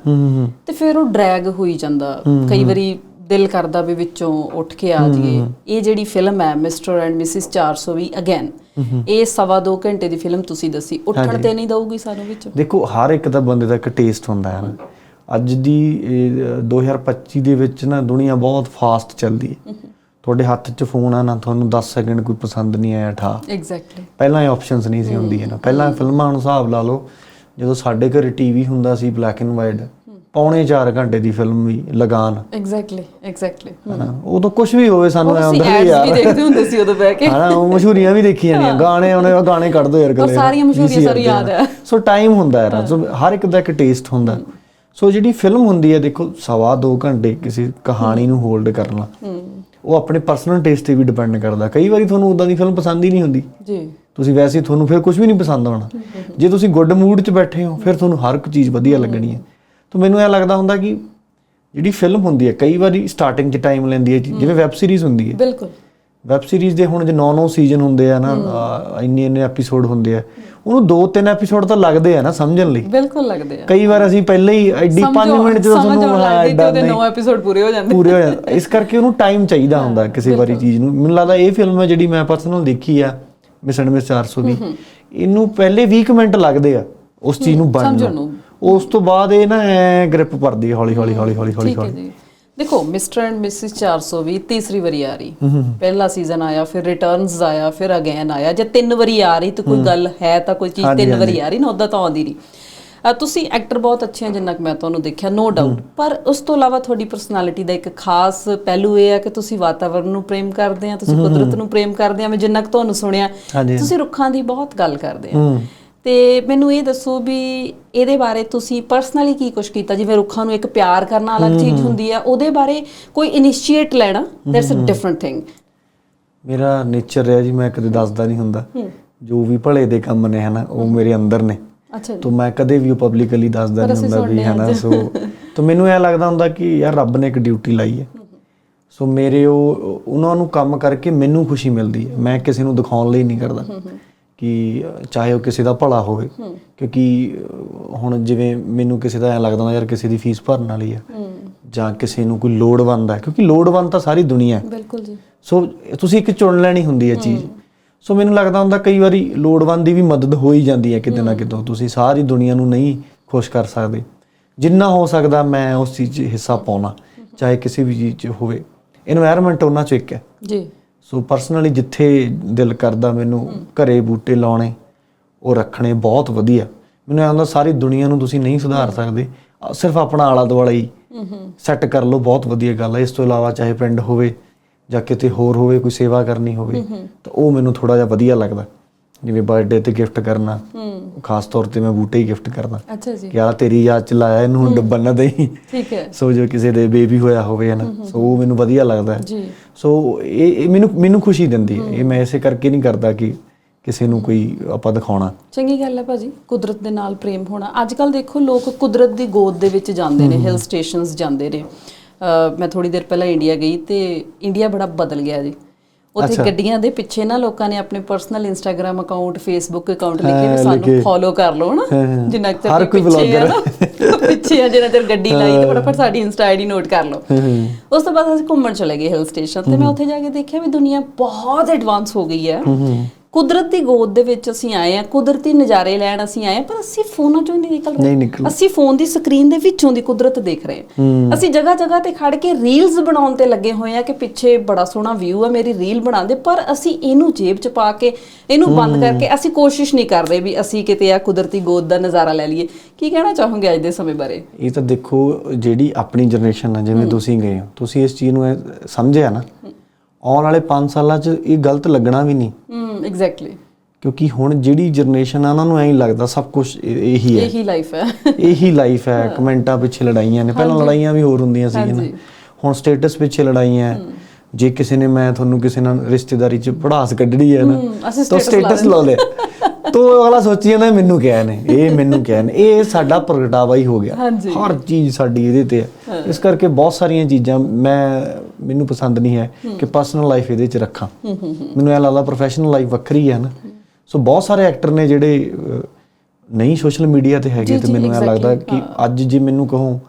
ਤੇ ਫਿਰ ਉਹ ਡਰੈਗ ਹੋਈ ਜਾਂਦਾ। ਕਈ ਵਾਰੀ ਦਿਲ ਕਰਦਾ ਵੀ ਵਿੱਚੋਂ ਉੱਠ ਕੇ ਆ ਜਾਈਏ। ਇਹ ਜਿਹੜੀ ਫਿਲਮ ਹੈ ਮਿਸਟਰ ਐਂਡ ਮਿਸਿਸ 420 ਅਗੇਨ ਇਹ ਸਵਾ ਦੋ ਘੰਟੇ ਦੀ ਫਿਲਮ ਤੁਸੀਂ ਦੱਸੀ। ਉੱਠਣ। ਤੇ ਨਹੀਂ ਦਊਗੀ ਸਾਨੂੰ ਵਿੱਚ। ਦੇਖੋ ਹਰ ਇੱਕ ਦਾ ਬੰਦੇ ਦਾ ਇੱਕ ਟੇਸਟ ਹੁੰਦਾ ਹੈ ਨਾ। ਅੱਜ ਦੀ ਇਹ, 2025 ਦੇ ਵਿੱਚ ਨਾ ਦੁਨੀਆ ਬਹੁਤ ਫਾਸਟ ਚੱਲਦੀ ਹੈ। ਤੁਹਾਡੇ ਹੱਥ 'ਚ ਫੋਨ ਆ ਨਾ ਤੁਹਾਨੂੰ 10 ਸੈਕਿੰਡ ਕੋਈ ਪਸੰਦ ਨਹੀਂ ਆਇਆ ਠਾ। ਐਗਜ਼ੈਕਟਲੀ ਪਹਿਲਾਂ ਇਹ ਆਪਸ਼ਨਸ ਨਹੀਂ ਸੀ ਹੁੰਦੀਆਂ ਨਾ। ਪਹਿਲਾਂ ਫਿਲਮਾਂ ਨੂੰ ਹਿਸਾਬ ਲਾ ਲਓ ਜਦੋਂ ਸਾਡੇ ਘਰੇ ਟੀਵੀ ਹੁੰਦਾ ਸੀ ਬਲੈਕ ਐਂਡ ਵਾਈਟ ਪੌਣੇ 4 ਘੰਟੇ ਦੀ ਫਿਲਮ ਵੀ ਲਗਾਨ। ਐਗਜ਼ੈਕਟਲੀ ਐਗਜ਼ੈਕਟਲੀ ਉਦੋਂ ਕੁਝ ਵੀ ਹੋਵੇ ਸਾਨੂੰ ਐ ਹੁੰਦਾ ਵੀ ਯਾਰ ਵੀ ਦੇਖਦੇ ਹੁੰਦੇ ਸੀ ਉਦੋਂ ਬਹਿ ਕੇ। ਹਨਾ ਉਹ ਮਸ਼ਹੂਰੀਆਂ ਵੀ ਦੇਖੀ ਜਾਂਦੀਆਂ ਗਾਣੇ ਆਉਣੇ ਉਹ ਗਾਣੇ ਕੱਢ ਦੋ ਯਾਰ ਗੱਲੇ। ਸਾਰੀਆਂ ਮਸ਼ਹੂਰੀਆਂ ਸਾਨੂੰ ਯਾਦ ਹੈ। ਸੋ ਟਾਈਮ ਹੁੰਦਾ ਯਾਰ ਸੋ ਹਰ ਇੱਕ ਦਾ ਇੱਕ ਟੇਸਟ ਹੁੰਦਾ। ਸੋ ਜਿਹੜੀ ਫਿਲਮ ਹੁੰਦੀ ਹੈ ਦੇਖੋ ਸਵਾ 2 ਘੰਟੇ ਕਿਸੇ ਕਹਾਣੀ ਨੂੰ ਹੋਲਡ ਕਰਨਾ। ਉਹ ਆਪਣੇ ਪਰਸਨਲ ਟੇਸਟ ਤੇ ਵੀ ਡਿਪੈਂਡ ਕਰਦਾ। ਕਈ ਵਾਰੀ ਤੁਹਾਨੂੰ ਉਦਾਂ ਦੀ ਫਿਲਮ ਪਸੰਦ ਹੀ ਨਹੀਂ ਹੁੰਦੀ। ਜੀ। ਤੁਸੀਂ ਵੈਸੇ ਹੀ ਤੁਹਾਨੂੰ ਫਿਰ ਕੁਝ ਵੀ ਨਹੀਂ ਪਸੰਦ ਆਉਣਾ। ਜੇ ਤੁਸੀਂ ਗੁੱਡ ਮੂਡ 'ਚ ਬੈਠੇ ਹੋ ਫਿਰ ਤੁਹਾਨੂੰ ਹਰ ਇੱਕ ਚੀਜ਼ ਵਧੀਆ ਲੱਗਣੀ ਹੈ। ਤਾਂ ਮੈਨੂੰ ਇਹ ਲੱਗਦਾ ਹੁੰਦਾ ਕਿ ਜਿਹੜੀ ਫਿਲਮ ਹੁੰਦੀ ਹੈ ਕਈ ਵਾਰੀ ਸਟਾਰਟਿੰਗ 'ਚ ਟਾਈਮ ਲੈਂਦੀ ਹੈ ਜਿਵੇਂ ਵੈਬ ਸੀਰੀਜ਼ ਹੁੰਦੀ ਹੈ। ਬਿਲਕੁਲ। ਵੈਬ ਸੀਰੀਜ਼ ਦੇ ਹੁਣ ਜੇ 9-9 ਸੀਜ਼ਨ ਹੁੰਦੇ ਆ ਨਾ ਇੰਨੇ ਇੰਨੇ ਐਪੀਸੋਡ ਹੁੰਦੇ ਆ ਉਹਨੂੰ 2-3 ਐਪੀਸੋਡ ਤਾਂ ਲੱਗਦੇ ਆ ਨਾ ਸਮਝਣ ਲਈ। ਬਿਲਕੁਲ ਲੱਗਦੇ ਆ। ਕਈ ਵਾਰ ਅਸੀਂ ਪਹਿਲੇ ਹੀ ਐਡੀ 5 ਸਮਝੋ- ਮਿੰਟ ਜਦੋਂ ਆਉਣ ਹਾਂ, ਐਡਾ ਉਹਦੇ ਨਹੀਂ। 9 ਐਪੀਸੋਡ ਪੂਰੇ ਹੋ ਜਾਂਦੇ। ਪੂਰੇ ਹੋ ਜਾਂਦਾ। ਇਸ ਕਰਕੇ ਉਹਨੂੰ ਟਾਈਮ ਚਾਹੀਦਾ ਹੁੰਦਾ ਕਿਸੇ ਵਾਰੀ ਚੀਜ਼ ਨੂੰ। ਮੈਨੂੰ ਲੱਗਦਾ ਇਹ ਫਿਲਮ ਹੈ ਜਿਹੜੀ ਮੈਂ ਪਰਸਨਲ ਦੇਖੀ ਆ ਮਿਸ ਐਂਡ ਮਿਸ 420 ਇਹਨੂੰ ਪਹਿਲੇ 20 ਮਿੰਟ ਲੱਗਦੇ ਆ ਉਸ ਚੀਜ਼ ਨੂੰ ਬਣਨ ਨੂੰ। ਉਸ ਤੋਂ ਬਾਅਦ ਇਹ ਨਾ ਐ ਗ੍ਰਿਪ ਪਰਦੀ ਹੈ ਹੌਲੀ ਹੌਲੀ ਹੌਲੀ ਹੌਲੀ ਹੌਲੀ ਠੀਕ ਹੈ ਜੀ। ਦੇਖੋ ਮਿਸਟਰ ਐਂਡ ਮਿਸਿਸ 420 ਤੀਸਰੀ ਵਾਰੀ ਆ ਰਹੀ। ਪਹਿਲਾ ਸੀਜ਼ਨ ਆਇਆ ਫਿਰ ਰਿਟਰਨਸ ਆਇਆ ਫਿਰ ਅਗੇਨ ਆਇਆ। ਜੇ ਤਿੰਨ ਵਾਰੀ ਆ ਰਹੀ ਤਾਂ ਕੋਈ ਗੱਲ ਹੈ ਤਾਂ ਕੋਈ ਚੀਜ਼ ਤਿੰਨ ਵਾਰੀ ਆ ਰਹੀ ਨਾ ਉਦਾਂ ਤਾਂ ਆਉਂਦੀ ਨਹੀਂ। ਤੁਸੀਂ ਐਕਟਰ ਬਹੁਤ ਅੱਛੇ ਆ ਜਿੰਨਾ ਕਿ ਮੈਂ ਤੁਹਾਨੂੰ ਦੇਖਿਆ ਨੋ ਡਾਊਟ ਪਰ ਉਸ ਤੋਂ ਇਲਾਵਾ ਤੁਹਾਡੀ ਪਰਸਨੈਲਿਟੀ ਦਾ ਇੱਕ ਖਾਸ ਪਹਿਲੂ ਇਹ ਹੈ ਕਿ ਤੁਸੀਂ ਵਾਤਾਵਰਣ ਨੂੰ ਪ੍ਰੇਮ ਕਰਦੇ ਆ ਤੁਸੀਂ ਕੁਦਰਤ ਨੂੰ ਪ੍ਰੇਮ ਕਰਦੇ ਆ ਮੈਂ ਜਿੰਨਾ ਕਿ ਤੁਹਾਨੂੰ ਸੁਣਿਆ। ਤੁਸੀਂ ਰੁੱਖਾਂ ਦੀ ਬਹੁਤ ਗੱਲ ਕਰਦੇ ਆ। ਤੇ ਮੈਨੂੰ ਇਹ ਦੱਸੋ ਵੀ ਇਹਦੇ ਬਾਰੇ ਤੁਸੀਂ ਪਰਸਨਲੀ ਕੀ ਕੁਝ ਕੀਤਾ? ਜਿਵੇਂ ਰੁੱਖਾਂ ਨੂੰ ਇੱਕ ਪਿਆਰ ਕਰਨਾ ਅਲੱਗ ਚੀਜ਼ ਹੁੰਦੀ ਹੈ ਉਹਦੇ ਬਾਰੇ ਕੋਈ ਇਨੀਸ਼ੀਏਟ ਲੈਣਾ? ਦੈਟਸ ਅ ਡਿਫਰੈਂਟ ਥਿੰਗ ਮੇਰਾ ਨੇਚਰ ਹੈ ਜੀ ਮੈਂ ਕਦੇ ਦੱਸਦਾ ਨਹੀਂ ਹੁੰਦਾ। ਜੋ ਵੀ ਭਲੇ ਦੇ ਕੰਮ ਨੇ ਹਨਾ ਉਹ ਮੇਰੇ ਅੰਦਰ ਨੇ। ਅੱਛਾ ਤਾਂ ਮੈਂ ਕਦੇ ਵੀ ਪਬਲਿਕਲੀ ਦੱਸਦਾ ਨਹੀਂ ਹੁੰਦਾ ਵੀ ਹਨਾ ਸੋ ਤਾਂ ਮੈਨੂੰ ਇਹ ਲੱਗਦਾ ਹੁੰਦਾ ਕਿ ਯਾਰ ਰੱਬ ਨੇ ਇੱਕ ਡਿਊਟੀ ਲਾਈ ਹੈ। ਸੋ ਮੇਰੇ ਉਹ ਉਹਨਾਂ ਨੂੰ ਕੰਮ ਕਰਕੇ ਮੈਨੂੰ ਖੁਸ਼ੀ ਮਿਲਦੀ ਹੈ। ਮੈਂ ਕਿਸੇ ਨੂੰ ਦਿਖਾਉਣ ਲਈ ਨਹੀਂ ਕਰਦਾ। ਕਿ ਚਾਹੇ ਉਹ ਕਿਸੇ ਦਾ ਭਲਾ ਹੋਵੇ ਕਿਉਂਕਿ ਹੁਣ ਜਿਵੇਂ ਮੈਨੂੰ ਕਿਸੇ ਦਾ ਐ ਲੱਗਦਾ ਨਾ ਯਾਰ ਕਿਸੇ ਦੀ ਫੀਸ ਭਰਨ ਵਾਲੀ ਆ ਜਾਂ ਕਿਸੇ ਨੂੰ ਕੋਈ ਲੋੜਵੰਦ ਆ ਕਿਉਂਕਿ ਲੋੜਵੰਦ ਤਾਂ ਸਾਰੀ ਦੁਨੀਆ ਹੈ। ਬਿਲਕੁਲ ਜੀ। ਸੋ ਤੁਸੀਂ ਇੱਕ ਚੁਣ ਲੈਣੀ ਹੁੰਦੀ ਹੈ ਚੀਜ਼। ਸੋ ਮੈਨੂੰ ਲੱਗਦਾ ਹੁੰਦਾ ਕਈ ਵਾਰੀ ਲੋੜਵੰਦ ਦੀ ਵੀ ਮਦਦ ਹੋ ਹੀ ਜਾਂਦੀ ਹੈ ਕਿਤੇ ਨਾ ਕਿਤੇ। ਤੁਸੀਂ ਸਾਰੀ ਦੁਨੀਆ ਨੂੰ ਨਹੀਂ ਖੁਸ਼ ਕਰ ਸਕਦੇ। ਜਿੰਨਾ ਹੋ ਸਕਦਾ ਮੈਂ ਉਸ ਚੀਜ਼ 'ਚ ਹਿੱਸਾ ਪਾਉਣਾ ਚਾਹੇ ਕਿਸੇ ਵੀ ਚੀਜ਼ 'ਚ ਹੋਵੇ। এনवायरमेंट ਉਹਨਾਂ 'ਚ ਇੱਕ ਹੈ। ਜੀ। ਸੋ ਪਰਸਨਲੀ ਜਿੱਥੇ ਦਿਲ ਕਰਦਾ ਮੈਨੂੰ ਘਰੇ ਬੂਟੇ ਲਾਉਣੇ ਉਹ ਰੱਖਣੇ ਬਹੁਤ ਵਧੀਆ। ਮੈਨੂੰ ਹੁੰਦਾ ਸਾਰੀ ਦੁਨੀਆ ਨੂੰ ਤੁਸੀਂ ਨਹੀਂ ਸੁਧਾਰ ਸਕਦੇ। ਸਿਰਫ ਆਪਣਾ ਆਲਾ ਦੁਆਲਾ ਹੀ ਸੈੱਟ ਕਰ ਲਓ ਬਹੁਤ ਵਧੀਆ ਗੱਲ ਹੈ ਇਸ ਤੋਂ ਇਲਾਵਾ ਚਾਹੇ ਪਿੰਡ ਹੋਵੇ ਜਾਂ ਕਿਤੇ ਹੋਰ ਹੋਵੇ ਕੋਈ ਸੇਵਾ ਕਰਨੀ ਹੋਵੇ ਤਾਂ ਉਹ ਮੈਨੂੰ ਥੋੜਾ ਜਿਹਾ ਵਧੀਆ ਲੱਗਦਾ। ਜਿਵੇਂ ਬਰਥਡੇ ਤੇ ਗਿਫਟ ਕਰਨਾ ਖਾਸ ਤੌਰ ਤੇ ਮੈਂ ਬੂਟੇ ਹੀ ਗਿਫਟ ਕਰਦਾ। ਅੱਛਾ ਜੀ। ਆ ਤੇਰੀ ਯਾਦ ਚ ਲਾਇਆ ਇਹਨੂੰ ਹੁਣ ਡੱਬਣ ਨਾ ਦੇਈ। ਠੀਕ ਹੈ। ਸੋ ਜੋ ਕਿਸੇ ਦੇ ਬੇਬੀ ਹੋਇਆ ਹੋਵੇ ਹੈ ਨਾ ਸੋ ਉਹ ਮੈਨੂੰ ਵਧੀਆ ਲੱਗਦਾ ਹੈ। ਜੀ। ਸੋ ਇਹ ਇਹ ਮੈਨੂੰ ਮੈਨੂੰ ਖੁਸ਼ੀ ਦਿੰਦੀ ਹੈ। ਇਹ ਮੈਂ ਇਸੇ ਕਰਕੇ ਨਹੀਂ ਕਰਦਾ ਕਿ ਕਿਸੇ ਨੂੰ ਕੋਈ ਆਪਾਂ ਦਿਖਾਉਣਾ। ਚੰਗੀ ਗੱਲ ਹੈ ਭਾਜੀ ਕੁਦਰਤ ਦੇ ਨਾਲ ਪ੍ਰੇਮ ਹੋਣਾ। ਅੱਜ ਕੱਲ ਦੇਖੋ ਲੋਕ ਕੁਦਰਤ ਦੀ ਗੋਦ ਦੇ ਵਿੱਚ ਜਾਂਦੇ ਨੇ ਹਿਲ ਸਟੇਸ਼ਨਸ ਜਾਂਦੇ ਨੇ। ਮੈਂ ਥੋੜੀ ਦੇਰ ਪਹਿਲਾਂ ਇੰਡੀਆ ਗਈ ਤੇ ਇੰਡੀਆ ਬੜਾ ਬਦਲ ਗਿਆ ਜੀ। ਉੱਥੇ। ਗੱਡੀਆਂ ਦੇ ਪਿੱਛੇ ਨਾ ਲੋਕਾਂ ਨੇ ਆਪਣੇ personal Instagram account Facebook account ਲਿਖੇ ਵੀ ਸਾਨੂੰ। ਫੋਲੋ ਕਰ ਲਓ ਨਾ। ਜਿੰਨਾ ਚਿਰ ਹਰ ਕੋਈ ਕੋਈ [laughs] ਪਿੱਛੇ ਆ ਜਿੰਨਾ ਚਿਰ ਗੱਡੀ ਲਾਈ ਤੇ ਫਟਾਫਟ ਸਾਡੀ ਇੰਸਟਾ ਆਈਡੀ ਨੋਟ ਕਰ ਲਓ। ਉਸ ਤੋਂ ਬਾਅਦ ਅਸੀਂ ਘੁੰਮਣ ਚਲੇ ਗਏ ਹਿਲ ਸਟੇਸ਼ਨ ਤੇ। ਮੈਂ ਉੱਥੇ ਜਾ ਕੇ ਦੇਖਿਆ ਵੀ ਦੁਨੀਆ ਬਹੁਤ ਐਡਵਾਂਸ ਹੋ ਗਈ ਹੈ। ਕੁਦਰਤ ਦੀ ਗੋਦ ਦੇ ਵਿੱਚ ਅਸੀਂ ਆਏ ਆ ਕੁਦਰਤੀ ਨਜ਼ਾਰੇ ਲੈਣ ਅਸੀਂ ਆਏ ਪਰ ਅਸੀਂ ਫੋਨਾਂ ਚੋਂ ਨਹੀਂ ਨਿਕਲ ਰਹੇ। ਨਹੀਂ ਨਿਕਲ ਅਸੀਂ ਫੋਨ ਦੀ ਸਕਰੀਨ ਦੇ ਵਿੱਚੋਂ ਦੀ ਕੁਦਰਤ ਦੇਖ ਰਹੇ ਹਾਂ। ਅਸੀਂ ਜਗ੍ਹਾ ਜਗ੍ਹਾ ਤੇ ਖੜ ਕੇ ਰੀਲਸ ਬਣਾਉਣ ਤੇ ਲੱਗੇ ਹੋਏ ਆ ਕਿ ਪਿੱਛੇ ਬੜਾ ਸੋਹਣਾ ਵਿਊ ਆ ਮੇਰੀ ਰੀਲ ਬਣਾਉਂਦੇ ਪਰ ਅਸੀਂ ਇਹਨੂੰ ਜੇਬ 'ਚ ਪਾ ਕੇ ਇਹਨੂੰ ਬੰਦ ਕਰਕੇ ਅਸੀਂ ਕੋਸ਼ਿਸ਼ ਨਹੀਂ ਕਰ ਰਹੇ ਵੀ ਅਸੀਂ ਕਿਤੇ ਆ ਕੁਦਰਤੀ ਗੋਦ ਦਾ ਨਜ਼ਾਰਾ ਲੈ ਲਈਏ। ਕੀ ਕਹਿਣਾ ਚਾਹੋਗੇ ਅੱਜ ਦੇ ਸਮੇਂ ਬਾਰੇ? ਇਹ ਤਾਂ ਦੇਖੋ ਜਿਹੜੀ ਆਪਣੀ ਜਨਰੇਸ਼ਨ ਹੈ ਜਿਵੇਂ ਤੁਸੀਂ ਗਏ ਹੋ ਤੁਸੀਂ ਇਸ ਚੀਜ਼ ਨੂੰ ਸਮਝਿਆ ਨਾ ਆਉਣ ਵਾਲੇ 5 ਸਾਲਾਂ 'ਚ ਇਹ ਗਲਤ ਲੱਗਣਾ ਵੀ ਨਹੀਂ। ਹਮ ਐਗਜ਼ੈਕਟਲੀ ਕਿਉਂਕਿ ਹੁਣ ਜਿਹੜੀ ਜਨਰੇਸ਼ਨ ਆ ਉਹਨਾਂ ਨੂੰ ਐਂ ਲੱਗਦਾ ਸਭ ਕੁਝ ਇਹੀ ਹੈ। ਇਹੀ ਲਾਈਫ ਹੈ। ਇਹੀ ਲਾਈਫ ਹੈ ਕਮੈਂਟਾਂ ਪਿੱਛੇ ਲੜਾਈਆਂ ਨੇ। ਪਹਿਲਾਂ ਲੜਾਈਆਂ ਵੀ ਹੋਰ ਹੁੰਦੀਆਂ ਸੀਗੀਆਂ ਨਾ। ਹਾਂਜੀ। ਹੁਣ ਸਟੇਟਸ ਪਿੱਛੇ ਲੜਾਈਆਂ ਹੈ। ਜੇ ਕਿਸੇ ਨੇ ਮੈਂ ਤੁਹਾਨੂੰ ਕਿਸੇ ਨਾਲ ਰਿਸ਼ਤੇਦਾਰੀ 'ਚ ਪੜਾਸ ਕੱਢਣੀ ਹੈ ਨਾ ਤਾਂ ਸਟੇਟਸ ਲਾ ਲਿਆ ਤੋ ਅਗਲਾ ਸੋਚੀ ਜਾਂਦਾ ਮੈਨੂੰ ਕਿਹਾ ਨੇ ਇਹ ਮੈਨੂੰ ਕਿਹਾ ਨੇ ਇਹ ਸਾਡਾ ਪ੍ਰਗਟਾਵਾ ਹੀ ਹੋ ਗਿਆ। ਹਰ ਚੀਜ਼ ਸਾਡੀ ਇਹਦੇ ਤੇ ਹੈ। ਇਸ ਕਰਕੇ ਬਹੁਤ ਸਾਰੀਆਂ ਚੀਜ਼ਾਂ ਮੈਂ ਮੈਨੂੰ ਪਸੰਦ ਨਹੀਂ ਹੈ ਕਿ ਪਰਸਨਲ ਲਾਈਫ ਇਹਦੇ 'ਚ ਰੱਖਾਂ। ਮੈਨੂੰ ਇਹ ਲੱਗਦਾ ਪ੍ਰੋਫੈਸ਼ਨਲ ਲਾਈਫ ਵੱਖਰੀ ਹੈ ਨਾ। ਸੋ ਬਹੁਤ ਸਾਰੇ ਐਕਟਰ ਨੇ ਜਿਹੜੇ ਨਹੀਂ ਸੋਸ਼ਲ ਮੀਡੀਆ ਤੇ ਹੈਗੇ ਤੇ ਮੈਨੂੰ ਇਹ ਲੱਗਦਾ ਕਿ ਅੱਜ ਜੇ ਮੈਨੂੰ ਕਹੋ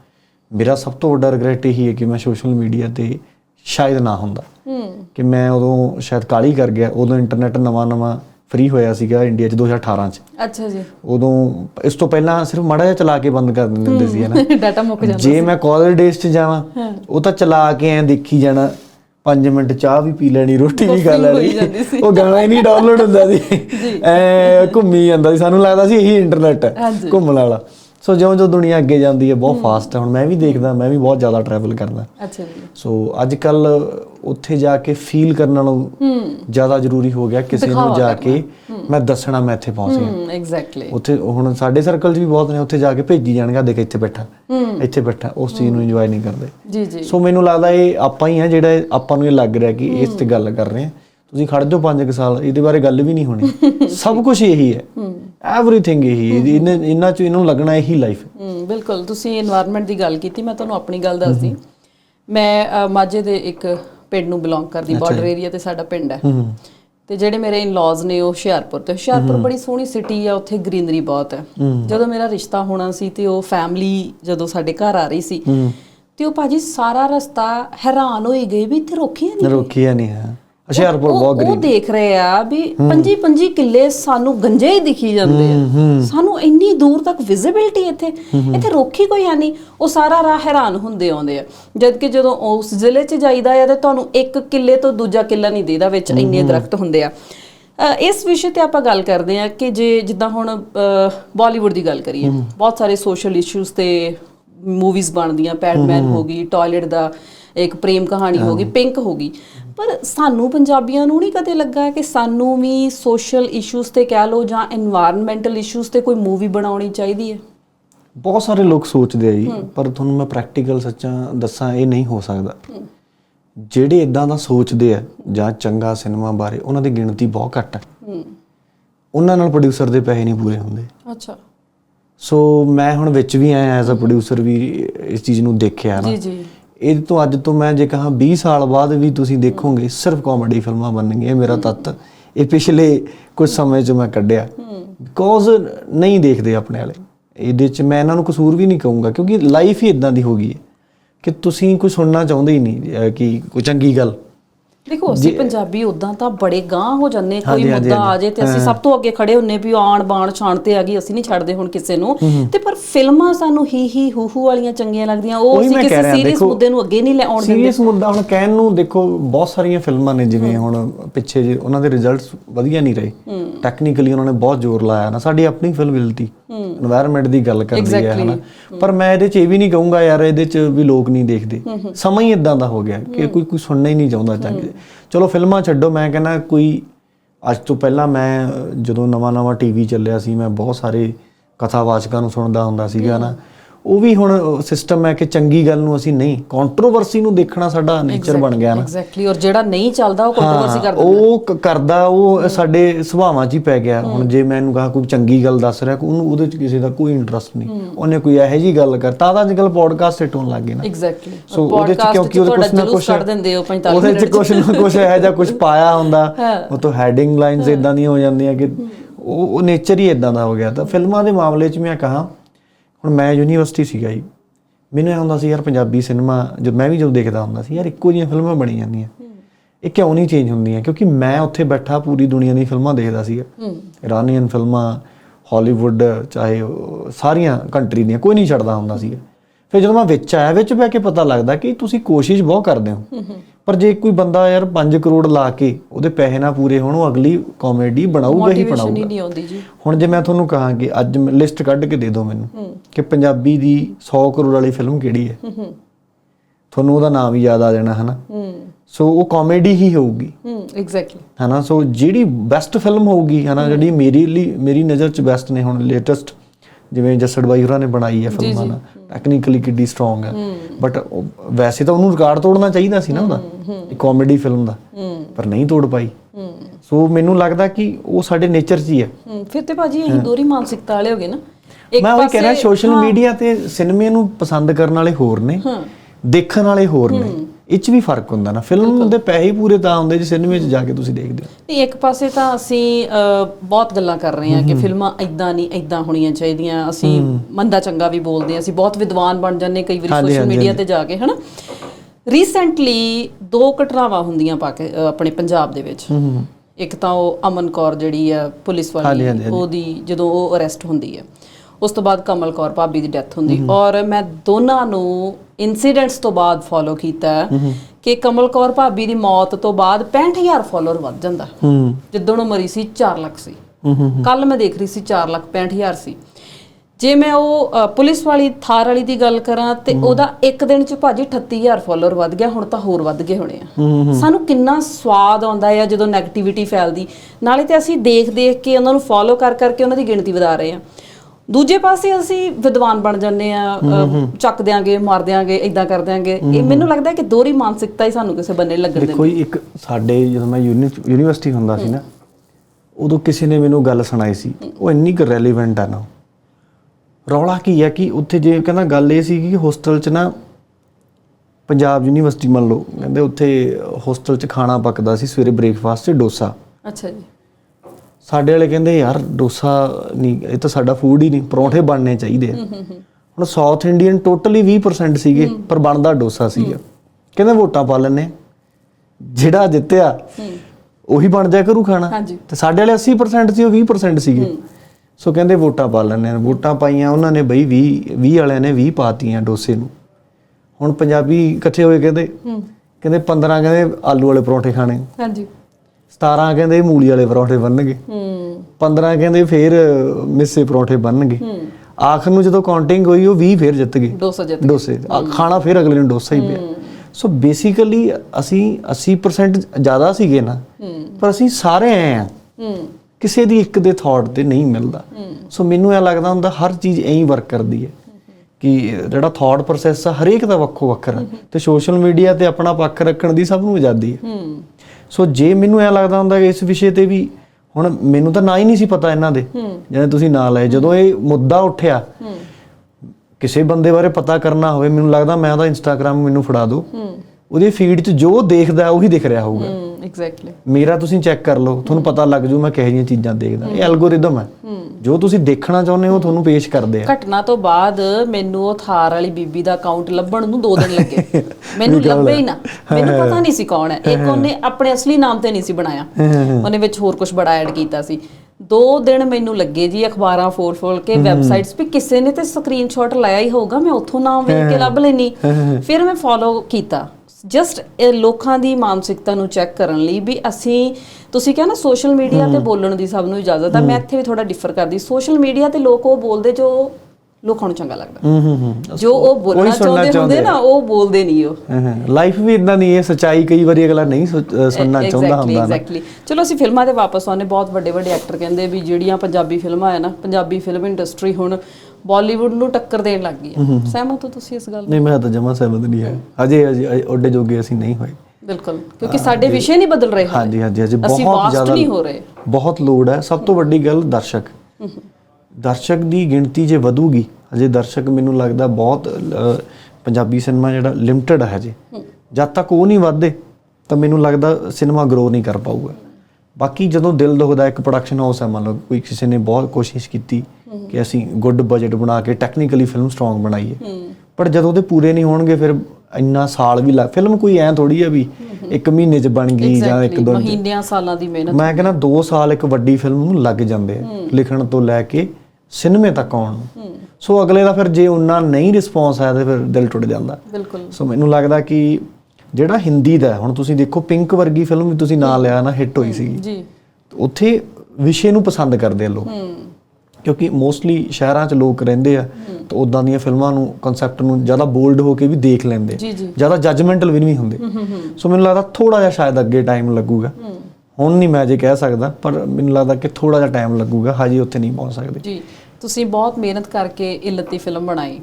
ਮੇਰਾ ਸਭ ਤੋਂ ਵੱਡਾ ਰਿਗਰੈਟ ਇਹੀ ਹੈ ਕਿ ਮੈਂ ਸੋਸ਼ਲ ਮੀਡੀਆ ਤੇ ਸ਼ਾਇਦ ਨਾ ਹੁੰਦਾ। ਕਿ ਮੈਂ ਉਦੋਂ ਸ਼ਾਇਦ ਕਾਲੀ ਕਰ ਗਿਆ ਉਦੋਂ ਇੰਟਰਨੈਟ ਨਵਾਂ ਨਵਾਂ ਫ੍ਰੀ ਹੋਇਆ ਸੀਗਾ ਇੰਡੀਆ 'ਚ 2018 'ਚ। ਅੱਛਾ ਜੀ। ਉਦੋਂ ਇਸ ਤੋਂ ਪਹਿਲਾਂ ਸਿਰਫ ਮੜਾ ਜਿਹਾ ਚਲਾ ਕੇ ਬੰਦ ਕਰ ਦਿੰਦੇ ਸੀ ਹਨਾ। ਡਾਟਾ ਮੁੱਕ ਜਾਂਦਾ ਜੇ ਮੈਂ ਕਾਲਜ ਡੇਸ 'ਚ ਜਾਵਾਂ ਉਹ ਤਾਂ ਚਲਾ ਕੇ ਐ ਦੇਖੀ ਜਾਣਾ 5 ਮਿੰਟ ਚਾਹ ਵੀ ਪੀ ਲੈਣੀ ਰੋਟੀ ਵੀ ਖਾ ਲੈਣੀ। ਉਹ ਗਾਣਾ ਹੀ ਨਹੀਂ ਡਾਊਨਲੋਡ ਹੁੰਦਾ ਸੀ। ਐ ਘੁੰਮੀ ਜਾਂਦਾ ਸੀ। ਸਾਨੂੰ ਲੱਗਦਾ ਸੀ ਇਹੀ ਇੰਟਰਨੈਟ ਹੈ। ਘੁੰਮਣ ਵਾਲਾ। ਸੋ ਜਿਉਂ ਜਿਉਂ ਦੁਨੀਆ ਅੱਗੇ ਜਾਂਦੀ ਹੈ ਬਹੁਤ ਫਾਸਟ ਹੈ। ਹੁਣ ਮੈਂ ਵੀ ਦੇਖਦਾ ਮੈਂ ਵੀ ਬਹੁਤ ਜ਼ਿਆਦਾ ਟਰੈਵਲ ਕਰਦਾ। ਅੱਛਾ ਜੀ। ਸੋ ਅੱਜ ਕੱਲ ਉੱਥੇ ਜਾ ਕੇ ਫੀਲ ਕਰਨ ਨਾਲੋਂ ਜ਼ਿਆਦਾ ਜ਼ਰੂਰੀ ਹੋ ਗਿਆ ਕਿਸੇ ਨੂੰ ਜਾ ਕੇ ਮੈਂ ਦੱਸਣਾ ਮੈਂ ਇੱਥੇ ਪਹੁੰਚ ਗਿਆ। ਐਗਜ਼ੈਕਟਲੀ ਉੱਥੇ ਹੁਣ ਸਾਡੇ ਸਰਕਲ 'ਚ ਵੀ ਬਹੁਤ ਨੇ ਉੱਥੇ ਜਾ ਕੇ ਭੇਜੀ ਜਾਣਗੇ। ਦੇਖ ਇੱਥੇ ਬੈਠਾ। ਇੱਥੇ ਬੈਠਾ ਉਸ ਚੀਜ਼ ਨੂੰ ਇੰਜੋਏ ਨਹੀਂ ਕਰਦੇ। ਜੀ ਜੀ। ਸੋ ਮੈਨੂੰ ਲੱਗਦਾ ਇਹ ਆਪਾਂ ਹੀ ਆ ਜਿਹੜਾ ਆਪਾਂ ਨੂੰ ਇਹ ਲੱਗ ਰਿਹਾ ਕਿ ਇਸ ਤੇ ਗੱਲ ਕਰ ਰਹੇ ਆ। ਤੁਸੀਂ ਖੜ ਜਾਓ 5 ਸਾਲ ਇਹਦੇ ਬਾਰੇ ਗੱਲ ਵੀ ਨਹੀਂ ਹੋਣੀ। [laughs] ਸਭ ਕੁਝ ਇਹੀ ਹੈ। ਐਵਰੀਥਿੰਗ ਇਹੀ ਇਹਨਾਂ ਚ ਇਹਨੂੰ ਲੱਗਣਾ ਇਹੀ ਲਾਈਫ ਹੈ ਬਿਲਕੁਲ। ਤੁਸੀਂ এনवायरमेंट ਦੀ ਗੱਲ ਕੀਤੀ ਮੈਂ ਤੁਹਾਨੂੰ ਆਪਣੀ ਗੱਲ ਦੱਸਦੀ। ਮੈਂ ਮਾਝੇ ਦੇ ਇੱਕ ਪਿੰਡ ਨੂੰ ਬਿਲੋਂਗ ਕਰਦੀ ਬਾਰਡਰ ਏਰੀਆ ਤੇ ਸਾਡਾ ਪਿੰਡ ਹੈ। ਤੇ ਜਿਹੜੇ ਮੇਰੇ ਇਨ-ਲॉज ਨੇ ਉਹ ਹੁਸ਼ਿਆਰਪੁਰ ਤੇ। ਹੁਸ਼ਿਆਰਪੁਰ ਬੜੀ ਸੋਹਣੀ ਸਿਟੀ ਆ ਉੱਥੇ ਗ੍ਰੀਨਰੀ ਬਹੁਤ ਹੈ। ਜਦੋਂ ਮੇਰਾ ਰਿਸ਼ਤਾ ਹੋਣਾ ਸੀ ਤੇ ਉਹ ਫੈਮਿਲੀ ਜਦੋਂ ਸਾਡੇ ਘਰ ਆ ਰਹੀ ਸੀ ਤੇ ਉਹ ਭਾਜੀ ਸਾਰਾ ਰਸਤਾ ਹੈਰਾਨ ਹੋਈ ਗਏ ਵੀ ਇੱਥੇ ਰੋਕੀਆਂ ਨਹੀਂ ਰੋਕੀਆ ਨਹੀਂ ਹੈ। ਹੁਸ਼ਿਆਰਪੁਰ ਉਹ- ਬਹੁਤ ਉਹ ਦੇਖ ਰਹੇ ਆ ਵੀ 25 25 ਕਿੱਲੇ ਸਾਨੂੰ ਗੰਜੇ ਹੀ ਦਿਖੀ ਜਾਂਦੇ ਆ। ਸਾਨੂੰ ਇੰਨੀ ਦੂਰ ਤੱਕ ਵਿਜ਼ਿਬਿਲਟੀ ਇੱਥੇ। ਇੱਥੇ ਰੋਕੀ ਕੋਈ ਹੈ ਨਹੀਂ। ਉਹ ਸਾਰਾ ਰਾਹ ਹੈਰਾਨ ਹੁੰਦੇ ਆਉਂਦੇ ਆ। ਜਦ ਕਿ ਜਦੋਂ ਉਸ ਜ਼ਿਲ੍ਹੇ 'ਚ ਜਾਈਦਾ ਆ ਤੇ ਤੁਹਾਨੂੰ ਇੱਕ ਕਿੱਲੇ ਤੋਂ ਦੂਜਾ ਕਿੱਲਾ ਨਹੀਂ ਦੇਦਾ ਵਿੱਚ ਇੰਨੇ ਦਰਖਤ ਹੁੰਦੇ ਆ। ਅ, ਇਸ ਵਿਸ਼ੇ ਤੇ ਆਪਾਂ ਗੱਲ ਕਰਦੇ ਆ ਕਿ ਜੇ ਜਿੱਦਾਂ ਹੁਣ ਬਾਲੀਵੁੱਡ ਦੀ ਗੱਲ ਕਰੀਏ ਬਹੁਤ ਸਾਰੇ ਸੋਸ਼ਲ ਇਸ਼ੂਜ਼ ਤੇ ਮੂਵੀਜ਼ ਬਣਦੀਆਂ ਪੈਡਮੈਨ ਹੋ ਗਈ ਟਾਇਲਟ ਦਾ ਇੱਕ ਪ੍ਰੇਮ ਕਹਾਣੀ ਹੋ ਗਈ ਪਿੰਕ ਹੋ ਗਈ। ਪਰ ਸਾਨੂੰ ਪੰਜਾਬੀਆਂ ਨੂੰ ਨਹੀਂ ਕਦੇ ਲੱਗਾ ਕਿ ਸਾਨੂੰ ਵੀ ਸੋਸ਼ਲ ਇਸ਼ੂਸ ਤੇ ਕਹਿ ਲਓ ਜਾਂ এনवायरमेंटਲ ਇਸ਼ੂਸ ਤੇ ਕੋਈ ਮੂਵੀ ਬਣਾਉਣੀ ਚਾਹੀਦੀ ਹੈ? ਬਹੁਤ ਸਾਰੇ ਲੋਕ ਸੋਚਦੇ ਆ ਜੀ ਪਰ ਤੁਹਾਨੂੰ ਮੈਂ ਪ੍ਰੈਕਟੀਕਲ ਸੱਚਾ ਦੱਸਾਂ ਇਹ ਨਹੀਂ ਹੋ ਸਕਦਾ। ਜਿਹੜੇ ਇਦਾਂ ਦਾ ਸੋਚਦੇ ਆ ਜਾਂ ਚੰਗਾ ਸਿਨੇਮਾ ਬਾਰੇ ਉਹਨਾਂ ਦੀ ਗਿਣਤੀ ਬਹੁਤ ਘੱਟ ਹੈ। ਉਹਨਾਂ ਨਾਲ ਪ੍ਰੋਡਿਊਸਰ ਦੇ ਪੈਸੇ ਨਹੀਂ ਪੂਰੇ ਹੁੰਦੇ। ਅੱਛਾ। ਸੋ ਮੈਂ ਹੁਣ ਵਿੱਚ ਵੀ ਆਇਆ ਐਜ਼ ਅ ਪ੍ਰੋਡਿਊਸਰ ਵੀ ਇਸ ਚੀਜ਼ ਨੂੰ ਦੇਖਿਆ ਨਾ। ਜੀ ਜੀ। ਇਹਦੇ ਤੋਂ ਅੱਜ ਤੋਂ ਮੈਂ ਜੇ ਕਹਾਂ 20 ਸਾਲ ਬਾਅਦ ਵੀ ਤੁਸੀਂ ਦੇਖੋਗੇ, ਸਿਰਫ ਕਾਮੇਡੀ ਫਿਲਮਾਂ ਬਣਨਗੀਆਂ ਮੇਰਾ ਤੱਤ। ਇਹ ਪਿਛਲੇ ਕੁਝ ਸਮੇਂ 'ਚ ਮੈਂ ਕੱਢਿਆ। ਬਿਕੋਜ਼ ਨਹੀਂ ਦੇਖਦੇ ਆਪਣੇ ਵਾਲੇ। ਇਹਦੇ 'ਚ ਮੈਂ ਇਹਨਾਂ ਨੂੰ ਕਸੂਰ ਵੀ ਨਹੀਂ ਕਹੂੰਗਾ, ਕਿਉਂਕਿ ਲਾਈਫ ਹੀ ਇਦਾਂ ਦੀ ਹੋ ਗਈ ਹੈ ਕਿ ਤੁਸੀਂ ਕੁਝ ਸੁਣਨਾ ਚਾਹੁੰਦੇ ਹੀ ਨਹੀਂ ਕਿ ਕੋਈ ਚੰਗੀ ਗੱਲ। ਦੇਖੋ ਅਸੀਂ ਪੰਜਾਬੀ ਉਦਾਂ ਤਾਂ ਬੜੇ ਗਾਂ ਹੋ ਜੰਨੇ ਕੋਈ ਮੁੱਦਾ ਆ ਜੇ ਤੇ ਅਸੀਂ ਸਭ ਤੋਂ ਅੱਗੇ ਖੜੇ ਹੁੰਨੇ ਵੀ ਆਣ ਬਾਣ ਛਾਣ ਤੇ ਆ ਗਈ ਅਸੀਂ ਨਹੀਂ ਛੱਡਦੇ ਹੁਣ ਕਿਸੇ ਨੂੰ। ਤੇ ਪਰ ਫਿਲਮਾਂ ਸਾਨੂੰ ਹੀ ਹੀ ਹੂ ਹੂ ਵਾਲੀਆਂ ਚੰਗੀਆਂ ਲੱਗਦੀਆਂ। ਉਹ ਅਸੀਂ ਕਿਸੇ ਸੀਰੀਅਸ ਮੁੱਦੇ ਨੂੰ ਅੱਗੇ ਨਹੀਂ ਲੈ ਆਉਣ ਦਿੰਦੇ। ਸੀਰੀਅਸ ਮੁੱਦਾ ਹੁਣ ਕਹਿਣ ਨੂੰ ਦੇਖੋ ਬਹੁਤ ਸਾਰੀਆਂ ਫਿਲਮਾਂ ਨੇ ਜਿਵੇਂ ਹੁਣ ਪਿੱਛੇ ਜੇ ਉਹਨਾਂ ਦੇ ਰਿਜ਼ਲਟਸ ਵਧੀਆ ਨਹੀਂ ਰਹੇ। ਟੈਕਨੀਕਲੀ ਉਹਨਾਂ ਨੇ ਬਹੁਤ ਜ਼ੋਰ ਲਾਇਆ ਨਾ। ਸਾਡੀ ਆਪਣੀ ਫਿਲਮਿਲਟੀ এনवायरमेंट ਦੀ ਗੱਲ ਕਰਦੀ ਹੈ ਹਨਾ? ਪਰ ਮੈਂ ਇਹਦੇ 'ਚ ਇਹ ਵੀ ਨਹੀਂ ਕਹੂੰਗਾ ਯਾਰ ਇਹਦੇ 'ਚ ਵੀ ਲੋਕ ਨਹੀਂ ਦੇਖਦੇ। ਸਮਾਂ ਹੀ ਇਦਾਂ ਦਾ ਹੋ ਗਿਆ ਕਿ ਕੋਈ ਕੋਈ ਸੁਣਨਾ ਹੀ ਨਹੀਂ ਚਾਹੁੰਦਾ ਚਾਹੀਦਾ ਚਲੋ ਫਿਲਮਾਂ ਛੱਡੋ ਮੈਂ ਕਹਿੰਦਾ ਕੋਈ ਅੱਜ ਤੋਂ ਪਹਿਲਾਂ ਮੈਂ ਜਦੋਂ ਨਵਾਂ-ਨਵਾਂ ਟੀਵੀ ਚੱਲਿਆ ਸੀ ਮੈਂ ਬਹੁਤ ਸਾਰੇ ਕਥਾਵਾਚਕਾਂ ਨੂੰ ਸੁਣਦਾ ਹੁੰਦਾ ਸੀਗਾ ਨਾ ਉਹ ਵੀ ਹੁਣ ਸਿਸਟਮ ਹੈ ਕਿ ਚੰਗੀ ਗੱਲ ਨੂੰ ਅਸੀਂ ਨਹੀਂ ਕੰਟਰੋਵਰਸੀ ਨੂੰ ਦੇਖਣਾ ਸਾਡਾ ਨੇਚਰ ਬਣ ਗਿਆ ਨਾ। ਐਗਜ਼ੈਕਟਲੀ ਔਰ ਜਿਹੜਾ ਨਹੀਂ ਚੱਲਦਾ ਉਹ ਕੰਟਰੋਵਰਸੀ ਹਾਂ, ਕਰਦਾ ਉਹ ਕਰਦਾ ਉਹ ਸਾਡੇ ਸੁਭਾਵਾਂ 'ਚ ਹੀ ਪੈ ਗਿਆ। ਹੁਣ ਜੇ ਮੈਨੂੰ ਕਹਾ ਕੋਈ ਚੰਗੀ ਗੱਲ ਦੱਸ ਰਿਹਾ ਉਹਨੂੰ ਉਹਦੇ 'ਚ ਕਿਸੇ ਦਾ ਕੋਈ ਇੰਟਰਸਟ ਨਹੀਂ। ਉਹਨੇ ਕੋਈ ਇਹੋ ਜੀ ਗੱਲ ਕਰ ਤਾਂ ਤਾਂ ਅੱਜਕੱਲ ਪੋਡਕਾਸਟ ਤੇ ਟੋਨ ਲੱਗ ਗਏ ਨਾ। ਐਗਜ਼ੈਕਟਲੀ ਸੋ ਉਹਦੇ 'ਚ ਕਿਉਂਕਿ ਉਹਦੇ ਕੁਛ ਨਾ ਕੁਛ ਛੱਡ ਦਿੰਦੇ ਹੋ 45 ਉਹਦੇ 'ਚ ਕੁਛ ਨਾ ਕੁਛ ਇਹੋ ਜਿਹਾ ਕੁਛ ਪਾਇਆ ਹੁੰਦਾ। [laughs] ਉਹ ਤੋਂ ਹੈਡਿੰਗ ਲਾਈਨਸ ਇਦਾਂ ਦੀਆਂ ਹੋ ਜਾਂਦੀਆਂ ਕਿ ਉਹ ਨੇਚਰ ਹੀ ਇਦਾਂ ਦਾ ਹੋ ਗਿਆ। ਤਾਂ ਫਿਲਮਾਂ ਦੇ ਮਾਮਲੇ 'ਚ ਮੈਂ ਕਹਾ ਹੁਣ ਮੈਂ ਯੂਨੀਵਰਸਿਟੀ ਸੀਗਾ ਜੀ। ਮੈਨੂੰ ਇਹ ਹੁੰਦਾ ਸੀ ਯਾਰ ਪੰਜਾਬੀ ਸਿਨੇਮਾ ਜਦ ਮੈਂ ਵੀ ਜਦੋਂ ਦੇਖਦਾ ਹੁੰਦਾ ਸੀ ਯਾਰ ਇੱਕੋ ਜਿਹੀਆਂ ਫਿਲਮਾਂ ਬਣੀ ਜਾਂਦੀਆਂ। ਇਹ ਕਿਉਂ ਨਹੀਂ ਚੇਂਜ ਹੁੰਦੀਆਂ? ਕਿਉਂਕਿ ਮੈਂ ਉੱਥੇ ਬੈਠਾ ਪੂਰੀ ਦੁਨੀਆ ਦੀ ਫਿਲਮਾਂ ਦੇਖਦਾ ਸੀਗਾ। ਇਰਾਨੀਅਨ ਫਿਲਮਾਂ ਹਾਲੀਵੁੱਡ ਚਾਹੇ ਸਾਰੀਆਂ ਕੰਟਰੀ ਦੀਆਂ ਕੋਈ ਨਹੀਂ ਛੱਡਦਾ ਹੁੰਦਾ ਸੀਗਾ। ਫਿਰ ਜਦੋਂ ਮੈਂ ਵਿੱਚ ਆਇਆ ਵਿੱਚ ਬਹਿ ਕੇ ਪਤਾ ਲੱਗਦਾ ਕਿ ਤੁਸੀਂ ਕੋਸ਼ਿਸ਼ ਬਹੁਤ ਕਰਦੇ ਹੋ। ਪਰ ਜੇ ਕੋਈ ਬੰਦਾ ਯਾਰ 5 ਕਰੋੜ ਲਾ ਕੇ ਉਹਦੇ ਪੈਸੇ ਨਾ ਪੂਰੇ ਹੋਣ ਉਹ ਅਗਲੀ ਕਾਮੇਡੀ ਬਣਾਊਗਾ ਹੀ ਬਣਾਊਗਾ। ਹੀ ਨਹੀਂ ਆਉਂਦੀ ਜੀ। ਹੁਣ ਜੇ ਮੈਂ ਤੁਹਾਨੂੰ ਕਹਾਂ ਕਿ ਅੱਜ ਲਿਸਟ ਕੱਢ ਕੇ ਦੇ ਦਿਓ ਮੈਨੂੰ ਕਿ ਪੰਜਾਬੀ ਦੀ 100 ਕਰੋੜ ਵਾਲੀ ਫਿਲਮ ਕਿਹੜੀ ਹੈ। ਤੁਹਾਨੂੰ ਉਹਦਾ ਨਾਮ ਵੀ ਯਾਦ ਆ ਜਾਣਾ ਹਨਾ? ਹੂੰ ਸੋ ਉਹ ਕਾਮੇਡੀ ਹੀ ਹੋਊਗੀ। ਹੂੰ ਐਗਜ਼ੈਕਟਲੀ ਹਨਾ? ਸੋ ਜਿਹੜੀ ਬੈਸਟ ਫਿਲਮ ਹੋਊਗੀ ਹਨਾ? ਜਿਹੜੀ ਮੇਰੀ ਲਈ ਮੇਰੀ ਨਜ਼ਰ 'ਚ ਬੈਸਟ ਨੇ ਹੁਣ ਲੇਟੈਸਟ ਜਿਵੇਂ ਜੱਸੜ ਬਾਈ ਹੋਰਾਂ ਨੇ ਬਣਾਈ ਹੈ ਫਿਲਮਾਂ ਨਾ ਟੈਕਨੀਕਲੀ ਕਿੱਡੀ ਸਟਰੋਂਗ ਹੈ। ਬਟ ਵੈਸੇ ਤਾਂ ਉਹਨੂੰ ਰਿਕਾਰਡ ਤੋੜਨਾ ਚਾਹੀਦਾ ਸੀ ਨਾ ਉਹਦਾ। ਕਾਮੇਡੀ ਫਿਲਮ ਦਾ। ਪਰ ਨਹੀਂ ਤੋੜ ਪਾਈ। ਸੋ ਮੈਨੂੰ ਲੱਗਦਾ ਕਿ ਉਹ ਸਾਡੇ ਨੇਚਰ 'ਚ ਹੀ ਹੈ। ਫਿਰ ਤੇ ਭਾਜੀ ਅਸੀਂ ਦੋਰੀ ਮਾਨਸਿਕਤਾ ਵਾਲੇ ਹੋ ਗਏ ਨਾ। ਇੱਕ ਮੈਂ ਉਹ ਕਹਿ ਰਿਹਾ ਸੋਸ਼ਲ ਮੀਡੀਆ ਤੇ ਸਿਨੇਮੇ ਨੂੰ ਪਸੰਦ ਕਰਨ ਵਾਲੇ ਹੋਰ ਨੇ। ਦੇਖਣ ਵਾਲੇ ਹੋਰ ਨੇ। ਇਹ 'ਚ ਵੀ ਫ਼ਰਕ ਹੁੰਦਾ ਨਾ ਫਿਲਮ ਦੇ ਪੈਸੇ ਹੀ ਪੂਰੇ ਤਾਂ ਆਉਂਦੇ ਜੇ ਸਿਨੇਮੇ 'ਚ ਜਾ ਕੇ ਤੁਸੀਂ ਦੇਖਦੇ ਹੋ। ਨਹੀਂ ਇੱਕ ਪਾਸੇ ਤਾਂ ਅਸੀਂ ਬਹੁਤ ਗੱਲਾਂ ਕਰ ਰਹੇ ਹਾਂ ਕਿ ਫਿਲਮਾਂ ਇਦਾਂ ਨਹੀਂ ਇਦਾਂ ਹੋਣੀਆਂ ਚਾਹੀਦੀਆਂ। ਅਸੀਂ ਮੰਦਾ ਚੰਗਾ ਵੀ ਬੋਲਦੇ ਹਾਂ ਅਸੀਂ ਬਹੁਤ ਵਿਦਵਾਨ ਬਣ ਜਾਂਦੇ ਕਈ ਵਾਰੀ ਸੋਸ਼ਲ ਮੀਡੀਆ ਤੇ ਜਾ ਕੇ ਹਨਾ? ਰੀਸੈਂਟਲੀ ਦੋ ਘਟਨਾਵਾਂ ਹੁੰਦੀਆਂ ਆਪਣੇ ਪੰਜਾਬ ਦੇ ਵਿੱਚ। ਇੱਕ ਤਾਂ ਉਹ ਅਮਨ ਕੌਰ ਜਿਹੜੀ ਆ ਪੁਲਿਸ ਵਾਲੀ। ਉਹਦੀ ਜਦੋਂ ਉਹ ਅਰੈਸਟ ਹੁੰਦੀ ਹੈ। ਉਸ ਤੋਂ ਬਾਅਦ ਕਮਲ ਕੌਰ ਭਾਬੀ ਦੀ ਡੈਥ ਹੁੰਦੀ। ਔਰ ਮੈਂ ਦੋਨਾਂ ਨੂੰ ਇਨਸੀਡੈਂਟਸ ਤੋਂ ਬਾਅਦ ਫੋਲੋ ਕੀਤਾ ਕਿ ਕਮਲ ਕੌਰ ਭਾਬੀ ਦੀ ਮੌਤ ਤੋਂ ਬਾਅਦ 65000 ਫਾਲੋਅਰ ਵੱਧ ਜਾਂਦਾ। ਜਿੱਦਣ ਉਹ ਮਰੀ ਸੀ 4 ਲੱਖ ਸੀ। ਕੱਲ ਮੈਂ ਦੇਖ ਰਹੀ ਸੀ 4 ਲੱਖ 65000 ਸੀ। ਜੇ ਮੈਂ ਉਹ ਪੁਲਿਸ ਵਾਲੀ ਥਾਰ ਵਾਲੀ ਦੀ ਗੱਲ ਕਰਾਂ ਤੇ ਉਹਦਾ ਇੱਕ ਦਿਨ ਚ ਭਾਜੀ 38000 ਫਾਲੋਅਰ ਵੱਧ ਗਿਆ ਹੁਣ ਤਾਂ ਹੋਰ ਵੱਧ ਗਏ ਹੋਣੇ ਆ। ਸਾਨੂੰ ਕਿੰਨਾ ਸਵਾਦ ਆਉਂਦਾ ਹੈ ਜਦੋਂ 네ਗੇਟਿਵਿਟੀ ਫੈਲਦੀ। ਨਾਲੇ ਤੇ ਅਸੀਂ ਦੇਖ ਦੇਖ ਕੇ ਉਹਨਾਂ ਨੂੰ ਫਾਲੋ ਕਰ ਕਰਕੇ ਉਹਨਾਂ ਦੀ ਗਿਣਤੀ ਵਧਾ ਰਹੇ ਆ। ਦੂਜੇ ਪਾਸੇ ਅਸੀਂ ਵਿਦਵਾਨ ਬਣ ਜਾਂਦੇ ਆ ਚੱਕ ਦਿਆਂਗੇ ਮਾਰ ਦਿਆਂਗੇ ਇਦਾਂ ਕਰ ਦਿਆਂਗੇ। ਇਹ ਮੈਨੂੰ ਲੱਗਦਾ ਕਿ ਦੋਹਰੀ ਮਾਨਸਿਕਤਾ ਹੀ ਸਾਨੂੰ ਕਿਸੇ ਬੰਨੇ ਲੱਗਣ ਦਿੰਦੀ ਦੇਖੋ ਇੱਕ ਸਾਡੇ ਜਦੋਂ ਮੈਂ ਯੂਨੀ- ਯੂਨੀਵਰਸਿਟੀ ਹੁੰਦਾ ਸੀ ਨਾ ਉਦੋਂ ਕਿਸੇ ਨੇ ਮੈਨੂੰ ਗੱਲ ਸੁਣਾਈ ਸੀ। ਉਹ ਇੰਨੀ ਕੁ ਰੈਲੇਵੈਂਟ ਆ ਨਾ ਰੌਲਾ ਕੀ ਹੈ ਕਿ ਉੱਥੇ ਜੇ ਕਹਿੰਦਾ ਗੱਲ ਇਹ ਸੀ ਕਿ ਹੋਸਟਲ 'ਚ ਨਾ ਪੰਜਾਬ ਯੂਨੀਵਰਸਿਟੀ ਮੰਨ ਲਓ ਕਹਿੰਦੇ ਉੱਥੇ ਹੋਸਟਲ 'ਚ ਖਾਣਾ ਪੱਕਦਾ ਸੀ ਸਵੇਰੇ ਬ੍ਰੇਕਫਾਸਟ 'ਚ ਡੋਸਾ। ਅੱਛਾ ਜੀ। ਸਾਡੇ ਵਾਲੇ ਕਹਿੰਦੇ ਯਾਰ ਡੋਸਾ ਨਹੀਂ ਇਹ ਤਾਂ ਸਾਡਾ ਫੂਡ ਹੀ ਨਹੀਂ ਪਰੌਂਠੇ ਬਣਨੇ ਚਾਹੀਦੇ ਆ। ਹੁਣ ਸਾਊਥ ਇੰਡੀਅਨ ਟੋਟਲੀ 20% ਸੀਗੇ ਪਰ ਬਣਦਾ ਡੋਸਾ ਸੀਗਾ। ਕਹਿੰਦੇ ਵੋਟਾਂ ਪਾ ਲੈਣੇ ਜਿਹੜਾ ਜਿੱਤਿਆ ਉਹੀ ਬਣ ਜਾ ਕਰੂ ਖਾਣਾ। ਤੇ ਸਾਡੇ ਵਾਲੇ 80% ਸੀ ਉਹ 20% ਸੀਗੇ। ਸੋ ਕਹਿੰਦੇ ਵੋਟਾਂ ਪਾ ਲੈਣੇ ਆ ਵੋਟਾਂ ਪਾਈਆਂ ਉਹਨਾਂ ਨੇ ਬਈ 20 20 ਵਾਲਿਆਂ ਨੇ 20 ਪਾਤੀਆਂ ਡੋਸੇ ਨੂੰ। ਹੁਣ ਪੰਜਾਬੀ ਇਕੱਠੇ ਹੋਏ ਕਹਿੰਦੇ ਕਹਿੰਦੇ 15 ਕਹਿੰਦੇ ਆਲੂ ਵਾਲੇ ਪਰੌਂਠੇ ਖਾਣੇ। ਹਾਂਜੀ। 17 ਕਹਿੰਦੇ ਮੂਲੀ ਵਾਲੇ ਪਰੌਂਠੇ ਬਣਨਗੇ। ਹੂੰ। 15 ਕਹਿੰਦੇ ਫੇਰ ਮਿੱਸੇ ਪਰੌਂਠੇ ਬਣਨਗੇ। ਆਖਰ ਨੂੰ ਜਦੋਂ ਕਾਊਂਟਿੰਗ ਹੋਈ ਉਹ 20 ਫੇਰ ਜਿੱਤ ਗਏ। ਡੋਸਾ ਜਿੱਤ ਡੋਸੇ। ਆ, ਖਾਣਾ ਫੇਰ ਅਗਲੇ ਨੂੰ ਡੋਸਾ ਹੀ ਪਿਆ। ਸੋ ਬੇਸਿਕਲੀ ਅਸੀਂ 80% ਜ਼ਿਆਦਾ ਸੀਗੇ ਨਾ ਪਰ ਅਸੀਂ ਸਾਰੇ ਆਏ ਆ ਹੂੰ। ਕਿਸੇ ਦੀ ਇੱਕ ਦੇ ਥਾਟ ਤੇ ਨਹੀਂ ਮਿਲਦਾ। ਸੋ ਮੈਨੂੰ ਇਹ ਲੱਗਦਾ ਹੁੰਦਾ ਹਰ ਚੀਜ਼ ਐਂ ਹੀ ਵਰਕ ਕਰਦੀ ਹੈ। ਕਿ ਜਿਹੜਾ ਥਾਟ ਪ੍ਰੋਸੈਸ ਆ ਹਰੇਕ ਦਾ ਵੱਖੋ ਵੱਖਰਾ। ਤੇ ਸੋਸ਼ਲ ਮੀਡੀਆ ਤੇ ਆਪਣਾ ਪੱਖ ਰੱਖਣ ਦੀ ਸਭ ਨੂੰ ਆਜ਼ਾਦੀ ਹੈ। ਹੂੰ। ਸੋ ਜੇ ਮੈਨੂੰ ਐ ਲੱਗਦਾ ਹੁੰਦਾ ਕਿ ਇਸ ਵਿਸ਼ੇ ਤੇ ਵੀ ਹੁਣ ਮੈਨੂੰ ਤਾਂ ਨਾ ਹੀ ਨਹੀਂ ਸੀ ਪਤਾ ਇਹਨਾਂ ਦੇ ਜਿਵੇਂ ਤੁਸੀਂ ਨਾਂ ਲਏ। ਜਦੋਂ ਇਹ ਮੁੱਦਾ ਉੱਠਿਆ ਕਿਸੇ ਬੰਦੇ ਬਾਰੇ ਪਤਾ ਕਰਨਾ ਹੋਵੇ ਮੈਨੂੰ ਲੱਗਦਾ ਮੈਂ ਤਾਂ ਇੰਸਟਾਗ੍ਰam ਮੈਨੂੰ ਫੜਾ ਦਿਓ। ਉਹਦੀ ਫੀਡ 'ਚ ਜੋ ਦੇਖਦਾ ਉਹੀ ਦਿਖ ਰਿਹਾ ਹੋਊਗਾ। ਐਗਜ਼ੈਕਟਲੀ ਮੇਰਾ ਤੁਸੀਂ ਚੈੱਕ ਕਰ ਲਓ। ਤੁਹਾਨੂੰ ਪਤਾ ਲੱਗ ਜੂ ਮੈਂ ਕਿਹੋ ਜਿਹੀਆਂ ਚੀਜ਼ਾਂ ਦੇਖਦਾ। ਇਹ ਐਲਗੋਰਿਦਮ ਹੈ। ਜੋ ਤੁਸੀਂ ਦੇਖਣਾ ਚਾਹੁੰਦੇ ਹੋ ਤੁਹਾਨੂੰ ਪੇਸ਼ ਕਰਦੇ ਆ। ਘਟਨਾ ਤੋਂ ਬਾਅਦ ਮੈਨੂੰ ਉਹ ਥਾਰ ਵਾਲੀ ਬੀਬੀ ਦਾ ਅਕਾਊਂਟ ਲੱਭਣ ਨੂੰ 2 ਦਿਨ ਲੱਗੇ। [laughs] ਮੈਨੂੰ ਲੱਭੇ ਹੀ। ਨਾ। ਮੈਨੂੰ ਪਤਾ ਨਹੀਂ ਸੀ ਕੌਣ ਹੈ। ਇੱਕ ਉਹਨੇ ਆਪਣੇ ਅਸਲੀ ਨਾਮ ਤੇ ਨਹੀਂ ਸੀ ਬਣਾਇਆ। ਉਹਨੇ ਵਿੱਚ ਹੋਰ ਕੁਝ ਬੜਾ ਐਡ ਕੀਤਾ ਸੀ। 2 ਦਿਨ ਮੈਨੂੰ ਲੱਗੇ ਜੀ ਅਖਬਾਰਾਂ ਫੋਲ ਫੋਲ ਕੇ ਵੈਬਸਾਈਟਸ ਵੀ ਕਿਸੇ ਨੇ ਤੇ ਸਕਰੀਨਸ਼ਾਟ ਲਾਇਆ ਹੀ ਹੋਊਗਾ। ਮੈਂ ਉੱਥੋਂ ਨਾਮ ਵੇਖ ਕੇ ਲੱਭ ਲੈਣੀ ਫਿਰ ਮੈਂ ਫੋਲੋ ਕੀਤਾ। ਜਸਟ ਇਹ ਲੋਕਾਂ ਦੀ ਮਾਨਸਿਕਤਾ ਨੂੰ ਚੈੱਕ ਕਰਨ ਲਈ ਵੀ ਅਸੀਂ ਤੁਸੀਂ ਕਿਹਾ ਨਾ ਸੋਸ਼ਲ ਮੀਡੀਆ ਤੇ ਬੋਲਣ ਦੀ ਸਭ ਨੂੰ ਇਜਾਜ਼ਤ ਆ ਮੈਂ ਇੱਥੇ ਵੀ ਥੋੜਾ ਡਿਫਰ ਕਰਦੀ। ਸੋਸ਼ਲ ਮੀਡੀਆ ਤੇ ਲੋਕ ਉਹ ਬੋਲਦੇ ਜੋ ਲੋਕਾਂ ਨੂੰ ਚੰਗਾ ਲੱਗਦਾ। ਹੂੰ ਹੂੰ ਜੋ ਉਹ ਬੋਲਣਾ ਚਾਹੁੰਦੇ ਹੁੰਦੇ ਨਾ ਉਹ ਬੋਲਦੇ ਨਹੀਂ ਉਹ। ਲਾਈਫ ਵੀ ਇਦਾਂ ਨਹੀਂ ਹੈ ਸਚਾਈ ਕਈ ਵਾਰੀ ਅਗਲਾ ਨਹੀਂ ਸੁਣਨਾ ਚਾਹੁੰਦਾ ਐਗਜ਼ੈਕਟਲੀ ਹੁੰਦਾ ਨਾ। ਐਗਜ਼ੈਕਟਲੀ ਚਲੋ ਅਸੀਂ ਫਿਲਮਾਂ ਤੇ ਵਾਪਸ ਆਉਂਦੇ ਬਹੁਤ ਵੱਡੇ ਵੱਡੇ ਐਕਟਰ ਕਹਿੰਦੇ ਵੀ ਜਿਹੜੀਆਂ ਪੰਜਾਬੀ ਫਿਲਮਾਂ ਆ ਨਾ ਪੰਜਾਬੀ ਫਿਲਮ ਇੰਡਸਟਰੀ ਹੁਣ ਬਾਲੀਵੁੱਡ ਨੂੰ ਟੱਕਰ ਦੇਣ ਲੱਗ ਗਈ ਹੈ। ਸਹਿਮਤ ਹੋ ਤੁਸੀਂ ਇਸ ਗੱਲ ਨਹੀਂ ਮੈਂ ਤਾਂ ਜਮਾ ਸਹਿਮਤ ਨਹੀਂ ਹੈ। ਅਜੇ ਅਜੇ ਓਡੇ ਜੋਗੇ ਅਸੀਂ ਨਹੀਂ ਹੋਏ। ਬਿਲਕੁਲ ਕਿਉਂਕਿ ਸਾਡੇ ਵਿਸ਼ੇ ਨਹੀਂ ਬਦਲ ਰਹੇ ਹਾਂਜੀ ਹਾਂਜੀ। ਅਜੇ ਬਹੁਤ ਜ਼ਿਆਦਾ ਨਹੀਂ ਹੋ ਰਹੇ। ਬਹੁਤ ਲੋੜ ਹੈ। ਸਭ ਤੋਂ ਵੱਡੀ ਗੱਲ ਦਰਸ਼ਕ। ਦਰਸ਼ਕ ਦੀ ਗਿਣਤੀ ਜੇ ਵਧੂਗੀ ਅਜੇ ਦਰਸ਼ਕ ਮੈਨੂੰ ਲੱਗਦਾ ਬਹੁਤ ਪੰਜਾਬੀ ਸਿਨੇਮਾ ਜਿਹੜਾ ਲਿਮਟਿਡ ਹੈ ਹਜੇ। ਜਦ ਤੱਕ ਉਹ ਨਹੀਂ ਵਧਦੇ ਤਾਂ ਮੈਨੂੰ ਲੱਗਦਾ ਸਿਨੇਮਾ ਗਰੋ ਨਹੀਂ ਕਰ ਪਾਊਗਾ। ਬਾਕੀ ਜਦੋਂ ਦਿਲ ਦੁਖਦਾ ਇੱਕ ਪ੍ਰੋਡਕਸ਼ਨ ਹਾਊਸ ਹੈ ਮੰਨ ਲਓ ਕੋਈ ਕਿਸੇ ਨੇ ਬਹੁਤ ਕੋਸ਼ਿਸ਼ ਕੀਤੀ ਕਿ ਅਸੀਂ ਗੁੱਡ ਬਜਟ ਬਣਾ ਕੇ ਟੈਕਨੀਕਲੀ ਫਿਲਮ ਸਟਰੋਂਗ ਬਣਾਈਏ। ਪਰ ਜਦੋਂ ਉਹਦੇ ਪੂਰੇ ਨਹੀਂ ਹੋਣਗੇ ਫਿਰ ਇੰਨਾ ਸਾਲ ਵੀ ਲੱਗ ਫਿਲਮ ਕੋਈ ਐ ਥੋੜੀ ਆ ਵੀ ਇੱਕ ਮਹੀਨੇ 'ਚ ਬਣ ਗਈ ਜਾਂ ਇੱਕ ਦੋ ਮਹੀਨਿਆਂ ਸਾਲਾਂ ਦੀ ਮਿਹਨਤ। ਮੈਂ ਕਹਿੰਦਾ 2 ਸਾਲ ਇੱਕ ਵੱਡੀ ਫਿਲਮ ਨੂੰ ਲੱਗ ਜਾਂਦੇ ਆ ਲਿਖਣ ਤੋਂ ਲੈ ਕੇ ਸਿਨੇਮੇ ਤੱਕ ਆਉਣ ਨੂੰ। ਸੋ ਅਗਲੇ ਦਾ ਫਿਰ ਜੇ ਉਹਨਾਂ ਨਹੀਂ ਰਿਸਪੌਂਸ ਆਇਆ ਤੇ ਫਿਰ ਦਿਲ ਟੁੱਟ ਜਾਂਦਾ। ਬਿਲਕੁਲ। ਸੋ ਮੈਨੂੰ ਲੱਗਦਾ ਕਿ ਜਿਹੜਾ ਹਿੰਦੀ ਦਾ ਹੁਣ ਤੁਸੀਂ ਦੇਖੋ ਪਿੰਕ ਵਰਗੀ ਫਿਲਮ ਵੀ ਤੁਸੀਂ ਨਾਂ ਲਿਆ ਨਾ ਹਿੱਟ ਹੋਈ ਸੀਗੀ। ਜੀ। ਉੱਥੇ ਵਿਸ਼ੇ ਨੂੰ ਪਸੰਦ ਕਰਦੇ ਆ ਲੋਕ। ਕਿਉਂਕਿ ਮੋਸਟਲੀ ਸ਼ਹਿਰਾਂ 'ਚ ਲੋਕ ਰਹਿੰਦੇ ਆ ਤਾਂ ਉਦਾਂ ਦੀਆਂ ਫਿਲਮਾਂ ਨੂੰ ਕਨਸੈਪਟ ਨੂੰ ਜ਼ਿਆਦਾ ਬੋਲਡ ਹੋ ਕੇ ਵੀ ਦੇਖ ਲੈਂਦੇ। ਜ਼ਿਆਦਾ ਜੱਜਮੈਂਟਲ ਵੀ ਨਹੀਂ ਹੁੰਦੇ। ਸੋ ਮੈਨੂੰ ਲੱਗਦਾ ਥੋੜਾ ਜਿਹਾ ਸ਼ਾਇਦ ਅੱਗੇ ਟਾਈਮ ਲੱਗੂਗਾ। ਹੁਣ ਨਹੀਂ ਮੈਂ ਜੇ ਕਹਿ ਸਕਦਾ ਪਰ ਮੈਨੂੰ ਲੱਗਦਾ ਕਿ ਥੋੜਾ ਜਿਹਾ ਟਾਈਮ ਲੱਗੂਗਾ ਹਜੇ ਉੱਥੇ ਨਹੀਂ ਪਹੁੰਚ ਸਕਦੇ। ਜੀ। ਤੁਸੀਂ ਬਹੁਤ ਮਿਹਨਤ ਕਰਕੇ ਇਹ ਲੱਤੀ ਫਿਲਮ ਬਣਾਈ।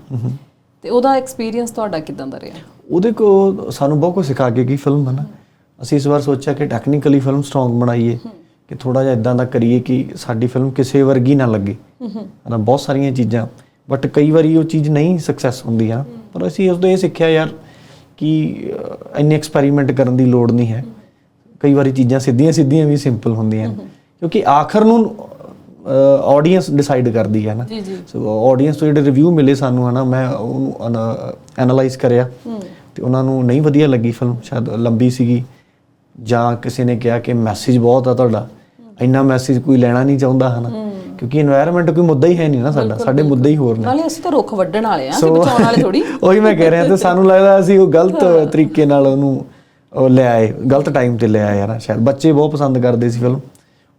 ਤੇ ਉਹਦਾ ਐਕਸਪੀਰੀਅੰਸ ਤੁਹਾਡਾ ਕਿਦਾਂ ਦਾ ਰਿਹਾ? ਉਹਦੇ ਕੋ ਸਾਨੂੰ ਬਹੁਤ ਕੁਝ ਸਿਖਾ ਕੇ ਗਈ ਫਿਲਮ ਹੈ ਨਾ ਅਸੀਂ ਇਸ ਵਾਰ ਸੋਚਿਆ ਕਿ ਟੈਕਨੀਕਲੀ ਫਿਲਮ ਸਟਰੋਂਗ ਬਣਾਈਏ। ਕਿ ਥੋੜਾ ਜਿਹਾ ਇਦਾਂ ਦਾ ਕਰੀਏ ਕਿ ਸਾਡੀ ਫਿਲਮ ਕਿਸੇ ਵਰਗੀ ਨਾ ਲੱਗੇ। ਹਨਾ ਬਹੁਤ ਸਾਰੀਆਂ ਚੀਜ਼ਾਂ। ਬਟ ਕਈ ਵਾਰੀ ਉਹ ਚੀਜ਼ ਨਹੀਂ ਸਕਸੈਸ ਹੁੰਦੀ ਆ ਪਰ ਅਸੀਂ ਉਸ ਤੋਂ ਇਹ ਸਿੱਖਿਆ ਯਾਰ ਕਿ ਇੰਨੇ ਐਕਸਪੈਰੀਮੈਂਟ ਕਰਨ ਦੀ ਲੋੜ ਨਹੀਂ ਹੈ। ਕਈ ਵਾਰੀ ਚੀਜ਼ਾਂ ਸਿੱਧੀਆਂ ਸਿੱਧੀਆਂ ਵੀ ਸਿੰਪਲ ਹੁੰਦੀਆਂ ਕਿਉਂਕਿ ਆਖਰ ਨੂੰ ਆਡੀਅנס ਡਿਸਾਈਡ ਕਰਦੀ ਹੈ ਨਾ। ਸੋ ਆਡੀਅנס ਤੋਂ ਜਿਹੜੇ ਰਿਵਿਊ ਮਿਲੇ ਸਾਨੂੰ ਹਨਾ ਮੈਂ ਉਹਨੂੰ ਐਨਾਲਾਈਜ਼ ਕਰਿਆ। ਤੇ ਉਹਨਾਂ ਨੂੰ ਨਹੀਂ ਵਧੀਆ ਲੱਗੀ ਫਿਲਮ ਸ਼ਾਇਦ ਲੰਬੀ ਸੀਗੀ। ਜਾਂ ਕਿਸੇ ਨੇ ਕਿਹਾ ਕਿ ਮੈਸੇਜ ਬਹੁਤ ਆ ਤੁਹਾਡਾ। ਇੰਨਾ ਮੈਸੇਜ ਕੋਈ ਲੈਣਾ ਨਹੀਂ ਚਾਹੁੰਦਾ ਹਨਾ। ਕਿਉਂਕਿ এনवायरमेंट ਕੋਈ ਮੁੱਦਾ ਹੀ ਹੈ ਨਹੀਂ ਨਾ ਸਾਡਾ ਸਾਡੇ ਮੁੱਦੇ ਹੀ ਹੋਰ ਨੇ। ਨਾਲੇ ਅਸੀਂ ਤਾਂ ਰੁੱਖ ਵੱਢਣ ਵਾਲੇ ਆ ਬਚਾਉਣ ਵਾਲੇ ਥੋੜੀ [laughs] ਉਹੀ ਮੈਂ ਕਹਿ ਰਿਹਾ ਤੇ ਸਾਨੂੰ ਲੱਗਦਾ ਅਸੀਂ ਉਹ ਗਲਤ ਤਰੀਕੇ ਨਾਲ ਉਹਨੂੰ ਉਹ ਲੈ ਆਏ ਗਲਤ ਟਾਈਮ ਤੇ ਲੈ ਆਏ ਯਾਰ ਸ਼ਾਇਦ। ਬੱਚੇ ਬਹੁਤ ਪਸੰਦ ਕਰਦੇ ਸੀ ਫਿਲਮ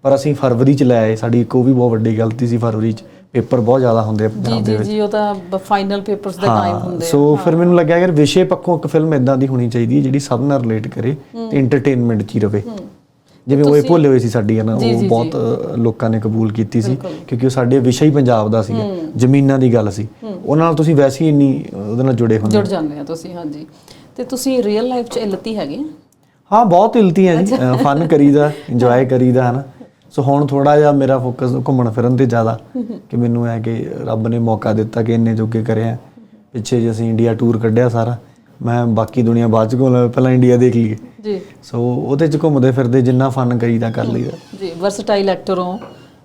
ਪਰ ਅਸੀਂ ਫਰਵਰੀ ਚ ਲੈ ਆਏ। ਸਾਡੀ ਇੱਕ ਉਹ ਵੀ ਬਹੁਤ ਵੱਡੀ ਗਲਤੀ ਸੀ ਫਰਵਰੀ ਚ। ਪੇਪਰ ਬਹੁਤ ਜ਼ਿਆਦਾ ਹੁੰਦੇ ਆ ਪੰਜਾਬ ਦੇ ਵਿੱਚ ਜੀ ਜੀ ਉਹ ਤਾਂ ਫਾਈਨਲ ਪੇਪਰਸ ਦਾ ਟਾਈਮ ਹੁੰਦੇ ਆ। ਸੋ ਫਿਰ ਮੈਨੂੰ ਲੱਗਿਆ ਯਾਰ ਵਿਸ਼ੇ ਪੱਖੋਂ ਇੱਕ ਫਿਲਮ ਇਦਾਂ ਦੀ ਹੋਣੀ ਚਾਹੀਦੀ ਹੈ ਜਿਹੜੀ ਸਭ ਨਾਲ ਰਿਲੇਟ ਕਰੇ ਤੇ ਐਂਟਰਟੇਨਮੈਂਟ ਚ ਹੀ ਰਵੇ। ਜਿਵੇਂ ਉਹ ਇਹ ਭੁੱਲੇ ਹੋਏ ਸੀ ਸਾਡੀ ਹੈ ਨਾ ਉਹ ਬਹੁਤ ਲੋਕਾਂ ਨੇ ਕਬੂਲ ਕੀਤੀ ਸੀ ਕਿਉਂਕਿ ਉਹ ਸਾਡੇ ਵਿਸ਼ਾ ਹੀ ਪੰਜਾਬ ਦਾ ਸੀਗਾ ਜ਼ਮੀਨਾਂ ਦੀ ਗੱਲ ਸੀ। ਉਹਨਾਂ ਨਾਲ ਤੁਸੀਂ ਵੈਸੇ ਹੀ ਇੰਨੀ ਉਹਦੇ ਨਾਲ ਜੁੜੇ ਹੁੰਦੇ ਜੁੜ ਜਾਂਦੇ ਆ ਤੁਸੀਂ ਹਾਂਜੀ। ਤੇ ਤੁਸੀਂ ਰੀਅਲ ਲਾਈਫ 'ਚ ਇਲਤੀ ਹੈਗੇ? ਹਾਂ ਬਹੁਤ ਇਲਤੀ ਹੈ ਜੀ। ਫਨ ਕਰੀਦਾ ਇੰਜੋਏ ਕਰੀਦਾ ਹੈ ਨਾ ਸੋ ਹੁਣ ਥੋੜਾ ਜਿਹਾ ਮੇਰਾ ਫੋਕਸ ਘੁੰਮਣ ਫਿਰਨ ਤੇ ਜ਼ਿਆਦਾ ਕਿ ਮੈਨੂੰ ਹੈ ਕਿ ਰੱਬ ਨੇ ਮੌਕਾ ਦਿੱਤਾ ਕਿ ਇੰਨੇ ਜੋਗੇ ਕਰਿਆ। ਪਿੱਛੇ ਜੇ ਅਸੀਂ ਇੰਡੀਆ ਟੂਰ ਕੱਢਿਆ ਸਾਰਾ। ਮੈਂ ਬਾਕੀ ਦੁਨੀਆ ਬਾਅਦ ਚ ਘੁੰਮ ਪਹਿਲਾਂ ਇੰਡੀਆ ਦੇਖ ਲਈਏ। ਜੀ। ਸੋ ਉਹਦੇ ਚ ਘੁੰਮਦੇ ਫਿਰਦੇ ਜਿੰਨਾ ਫਨ ਕਰੀਦਾ ਕਰ ਲਈਦਾ। ਜੀ ਵਰਸਟਾਈਲ ਐਕਟਰ ਹੋ।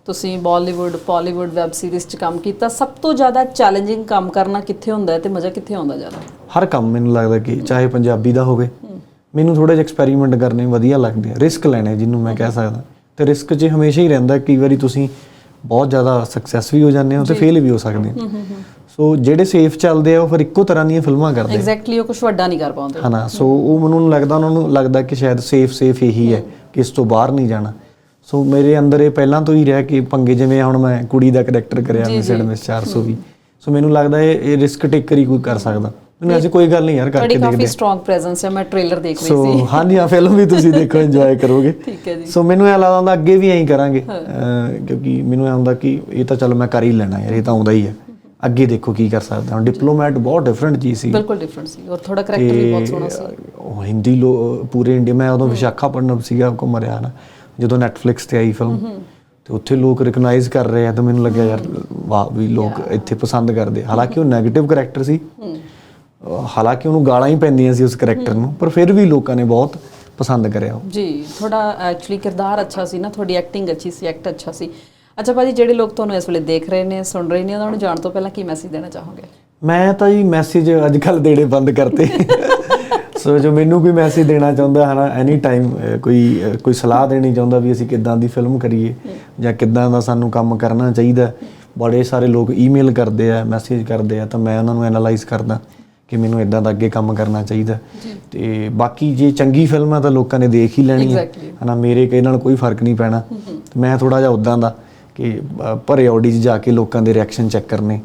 ਤੁਸੀਂ ਬਾਲੀਵੁੱਡ ਪਾਲੀਵੁੱਡ ਵੈਬ ਸੀਰੀਜ਼ 'ਚ ਕੰਮ ਕੀਤਾ। ਸਭ ਤੋਂ ਜ਼ਿਆਦਾ ਚੈਲੰਜਿੰਗ ਕੰਮ ਕਰਨਾ ਕਿੱਥੇ ਹੁੰਦਾ ਹੈ ਤੇ ਮਜ਼ਾ ਕਿੱਥੇ ਆਉਂਦਾ ਜ਼ਿਆਦਾ? ਹਰ ਕੰਮ ਮੈਨੂੰ ਲੱਗਦਾ ਕਿ ਚਾਹੇ ਪੰਜਾਬੀ ਦਾ ਹੋਵੇ ਮੈਨੂੰ ਥੋੜੇ ਜਿਹਾ ਐਕਸਪੈਰੀਮੈਂਟ ਕਰਨੇ ਵਧੀਆ ਲੱਗਦੇ ਆ। ਰਿਸਕ ਲੈਣੇ ਜਿਹਨੂੰ ਮੈਂ ਕਹਿ ਸਕਦਾ। ਤੇ ਰਿਸਕ 'ਚ ਹਮੇਸ਼ਾ ਹੀ ਰਹਿੰਦਾ ਕਈ ਵਾਰੀ ਤੁਸੀਂ ਬਹੁਤ ਜ਼ਿਆਦਾ ਸਕਸੈਸ ਵੀ ਹੋ ਜਾਂਦੇ ਹੋ ਤੇ ਫੇਲ ਵੀ ਹੋ ਸਕਦੇ ਹੋ। ਸੋ ਜਿਹੜੇ ਸੇਫ ਚੱਲਦੇ ਆ ਉਹ ਫਿਰ ਇੱਕੋ ਤਰ੍ਹਾਂ ਦੀਆਂ ਫਿਲਮਾਂ ਕਰਦੇ ਆ। ਐਗਜ਼ੈਕਟਲੀ ਉਹ ਕੁਝ ਵੱਡਾ ਨਹੀਂ ਕਰ ਪਾਉਂਦੇ। ਹਨਾ ਸੋ ਉਹ ਮੈਨੂੰ ਲੱਗਦਾ ਉਹਨਾਂ ਨੂੰ ਲੱਗਦਾ ਕਿ ਸ਼ਾਇਦ ਸੇਫ ਸੇਫ ਇਹੀ ਹੈ ਕਿ ਇਸ ਤੋਂ ਬਾਹਰ ਨਹੀਂ ਜਾਣਾ। ਸੋ ਮੇਰੇ ਅੰਦਰ ਇਹ ਪਹਿਲਾਂ ਤੋਂ ਹੀ ਰਿਹਾ ਕਿ ਪੰਗੇ ਜਿਵੇਂ ਹੁਣ ਮੈਂ ਕੁੜੀ ਦਾ ਕਰੈਕਟਰ ਕਰਿਆ ਮਿਸ 400 ਵੀ। ਸੋ ਮੈਨੂੰ ਲੱਗਦਾ ਇਹ ਇਹ ਰਿਸਕ ਟੇਕਰ ਹੀ ਕੋਈ ਕਰ ਸਕਦਾ। ਮੈਨੂੰ ਐਸੀ ਕੋਈ ਗੱਲ ਨਹੀਂ ਯਾਰ ਤੁਹਾਡੀ ਕਰਕੇ ਕਾਫੀ ਦੇਖਦੇ ਸਟਰੋਂਗ ਪ੍ਰੈਜ਼ੈਂਸ ਹੈ ਮੈਂ ਟ੍ਰੇਲਰ ਦੇਖ ਰਹੀ ਸੋ ਸੀ। ਹਾਂਜੀ ਹਾਂ ਫਿਲਮ ਵੀ ਤੁਸੀਂ ਦੇਖੋ ਇੰਜੋਏ ਕਰੋਗੇ। [laughs] ਠੀਕ ਹੈ ਜੀ। ਸੋ ਮੈਨੂੰ ਇਹ ਲੱਗਦਾ ਹੁੰਦਾ ਅੱਗੇ ਵੀ ਐਂ ਕਰਾਂਗੇ। ਕਿਉਂਕਿ ਮੈਨੂੰ ਇਹ ਹੁੰਦਾ ਕਿ ਇਹ ਤਾਂ ਚਲ ਮੈਂ ਕਰ ਹੀ ਲੈਣਾ ਯਾਰ ਇਹ ਤਾਂ ਆਉਂਦਾ ਹੀ ਹੈ। ਅੱਗੇ ਦੇਖੋ ਕੀ ਕਰ ਸਕਦਾ। ਹਾਂ ਡਿਪਲੋਮੈਟ ਬਹੁਤ ਡਿਫਰੈਂਟ ਚੀਜ਼ ਸੀ। ਬਿਲਕੁਲ ਡਿਫਰੈਂਟ ਸੀ। ਔਰ ਥੋੜਾ ਕਰੈਕਟਰ ਵੀ ਬਹੁਤ ਸੋਹਣਾ ਸੀ। ਉਹ ਹਿੰਦੀ ਲੋ ਪੂਰੇ ਇੰਡੀਆ ਮੈਂ ਉਦੋਂ ਵਿਸ਼ਾਖਾਪਟਨਮ ਸੀਗਾ ਘੁੰਮ ਰਿਹਾ ਨਾ ਜਦੋਂ ਨੈਟਫਲਿਕਸ ਤੇ ਆਈ ਫਿਲਮ ਤੇ ਉੱਥੇ ਲੋਕ ਰਿਕਗਨਾਈਜ਼ ਕਰ ਰਹੇ ਆ ਤਾਂ ਮੈਨੂੰ ਲੱਗਿਆ ਯਾਰ ਵਾਹ ਵੀ ਲੋਕ ਇੱਥੇ ਪਸੰਦ ਕਰਦੇ। ਹਾਲਾਂਕਿ ਉਹ 네ਗੇਟਿਵ ਕੈਰੈਕਟਰ ਸੀ ਹਾਲਾਂਕਿ ਉਹਨੂੰ ਗਾਲਾਂ ਹੀ ਪੈਂਦੀਆਂ ਸੀ ਉਸ ਕੈਰੈਕਟਰ ਨੂੰ ਪਰ ਫਿਰ ਵੀ ਲੋਕਾਂ ਨੇ ਬਹੁਤ ਪਸੰਦ ਕਰਿਆ ਉਹ। ਜੀ ਤੁਹਾਡਾ ਐਕਚੁਅਲੀ ਕਿਰਦਾਰ ਅੱਛਾ ਸੀ ਨਾ ਤੁਹਾਡੀ ਐਕਟਿੰਗ ਅੱਛੀ ਸੀ ਐਕਟ ਅੱਛਾ ਸੀ। ਅੱਛਾ ਭਾਜੀ ਜਿਹੜੇ ਲੋਕ ਤੁਹਾਨੂੰ ਇਸ ਵੇਲੇ ਦੇਖ ਰਹੇ ਨੇ ਸੁਣ ਰਹੇ ਨੇ ਉਹਨਾਂ ਨੂੰ ਜਾਣ ਤੋਂ ਪਹਿਲਾਂ ਕੀ ਮੈਸੇਜ ਦੇਣਾ ਚਾਹੋਗੇ? ਮੈਂ ਤਾਂ ਜੀ ਮੈਸੇਜ ਅੱਜ ਕੱਲ ਦੇਣੇ ਬੰਦ ਕਰਤੇ। ਸੋ ਜੋ ਮੈਨੂੰ ਕੋਈ ਮੈਸੇਜ ਦੇਣਾ ਚਾਹੁੰਦਾ ਹੈ ਨਾ ਐਨੀ ਟਾਈਮ ਕੋਈ ਕੋਈ ਸਲਾਹ ਦੇਣੀ ਚਾਹੁੰਦਾ ਵੀ ਅਸੀਂ ਕਿੱਦਾਂ ਦੀ ਫਿਲਮ ਕਰੀਏ ਜਾਂ ਕਿੱਦਾਂ ਦਾ ਸਾਨੂੰ ਕੰਮ ਕਰਨਾ ਚਾਹੀਦਾ। ਬੜੇ ਸਾਰੇ ਲੋਕ ਈਮੇਲ ਕਰਦੇ ਆ ਮੈਸੇਜ ਕਰਦੇ ਆ ਤਾਂ ਮੈਂ ਉਹਨਾਂ ਨੂੰ ਐਨਾਲਾਈਜ਼ ਕਰਦਾ ਕਿ ਮੈਨੂੰ ਇਦਾਂ ਦਾ ਅੱਗੇ ਕੰਮ ਕਰਨਾ ਚਾਹੀਦਾ। ਤੇ ਬਾਕੀ ਜੇ ਚੰਗੀ ਫਿਲਮ ਆ ਤਾਂ ਲੋਕਾਂ ਨੇ ਦੇਖ ਹੀ ਲੈਣੀ ਹੈ. ਹਨਾ ਮੇਰੇ ਕਹੇ ਨਾਲ ਕੋਈ ਫ਼ਰਕ ਨਹੀਂ ਪੈਣਾ। ਮੈਂ ਥੋੜਾ ਜਿਹਾ ਉਦਾਂ ਦਾ। ਕਿ ਭਰੇ ਆਡੀ 'ਚ ਜਾ ਕੇ ਲੋਕਾਂ ਦੇ ਰਿਐਕਸ਼ਨ ਚੈੱਕ ਕਰਨੇ।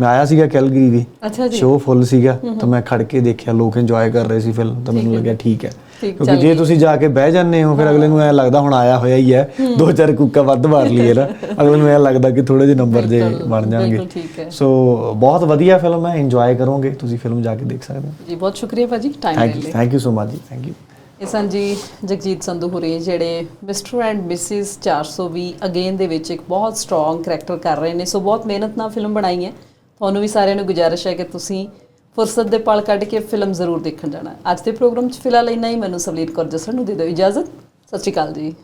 ਮੈਂ ਆਇਆ ਸੀਗਾ ਕੈਲਗਰੀ ਵੀ। ਅੱਛਾ ਜੀ। ਸ਼ੋਅ ਫੁੱਲ ਸੀਗਾ। ਤਾਂ ਮੈਂ ਖੜ ਕੇ ਦੇਖਿਆ ਲੋਕ ਇੰਜੋਏ ਕਰ ਰਹੇ ਸੀ ਫਿਲਮ ਤਾਂ ਮੈਨੂੰ ਲੱਗਿਆ ਠੀਕ ਹੈ। ਕਿਉਂਕਿ ਜੇ ਤੁਸੀਂ ਜਾ ਕੇ ਬਹਿ ਜਾਂਦੇ ਹੋ ਫਿਰ ਅਗਲੇ ਨੂੰ ਐ ਲੱਗਦਾ ਹੁਣ ਆਇਆ ਹੋਇਆ ਹੀ ਹੈ। ਦੋ ਚਾਰ ਕੁੱਕਾ ਵੱਧ ਮਾਰ ਲਈਏ ਨਾ। ਅਗਲੇ ਨੂੰ ਐ ਲੱਗਦਾ ਕਿ ਥੋੜੇ ਜਿਹੇ ਨੰਬਰ ਜੇ ਬਣ ਜਾਣਗੇ। ਸੋ ਬਹੁਤ ਵਧੀਆ ਫਿਲਮ ਹੈ। ਇੰਜੋਏ ਕਰੋਗੇ। ਤੁਸੀਂ ਫਿਲਮ ਜਾ ਕੇ ਦੇਖ ਸਕਦੇ ਹੋ। ਜੀ ਬਹੁਤ ਸ਼ੁਕਰੀਆ ਭਾਜੀ। ਟਾਈਮ ਯੂ ਲਈ ਥੈਂਕ ਯੂ ਸੋ ਮਚ ਜੀ। ਥੈਂਕ ਯੂ ਇਹ ਸਨ ਜੀ ਜਗਜੀਤ ਸੰਧੂ ਹੁਰੇ ਜਿਹੜੇ ਮਿਸਟਰ ਐਂਡ ਮਿਸਿਸ 420 ਅਗੇਨ ਦੇ ਵਿੱਚ ਇੱਕ ਬਹੁਤ ਸਟਰੋਂਗ ਕਰੈਕਟਰ ਕਰ ਰਹੇ ਨੇ, ਸੋ ਬਹੁਤ ਮਿਹਨਤ ਨਾਲ ਫਿਲਮ ਬਣਾਈ ਹੈ। ਤੁਹਾਨੂੰ ਵੀ ਸਾਰਿਆਂ ਨੂੰ ਗੁਜ਼ਾਰਿਸ਼ ਹੈ ਕਿ ਤੁਸੀਂ ਫੁਰਸਤ ਦੇ ਪਲ ਕੱਢ ਕੇ ਫਿਲਮ ਜ਼ਰੂਰ ਦੇਖਣ ਜਾਣਾ। ਅੱਜ ਦੇ ਪ੍ਰੋਗਰਾਮ 'ਚ ਫਿਲਹਾਲ ਇੰਨਾ ਹੀ। ਮੈਨੂੰ ਸਵਲੀਤ ਕੌਰ ਜਸਰ ਨੂੰ ਦੇ ਦਿਓ ਇਜਾਜ਼ਤ। ਸਤਿ ਸ਼੍ਰੀ ਅਕਾਲ ਜੀ।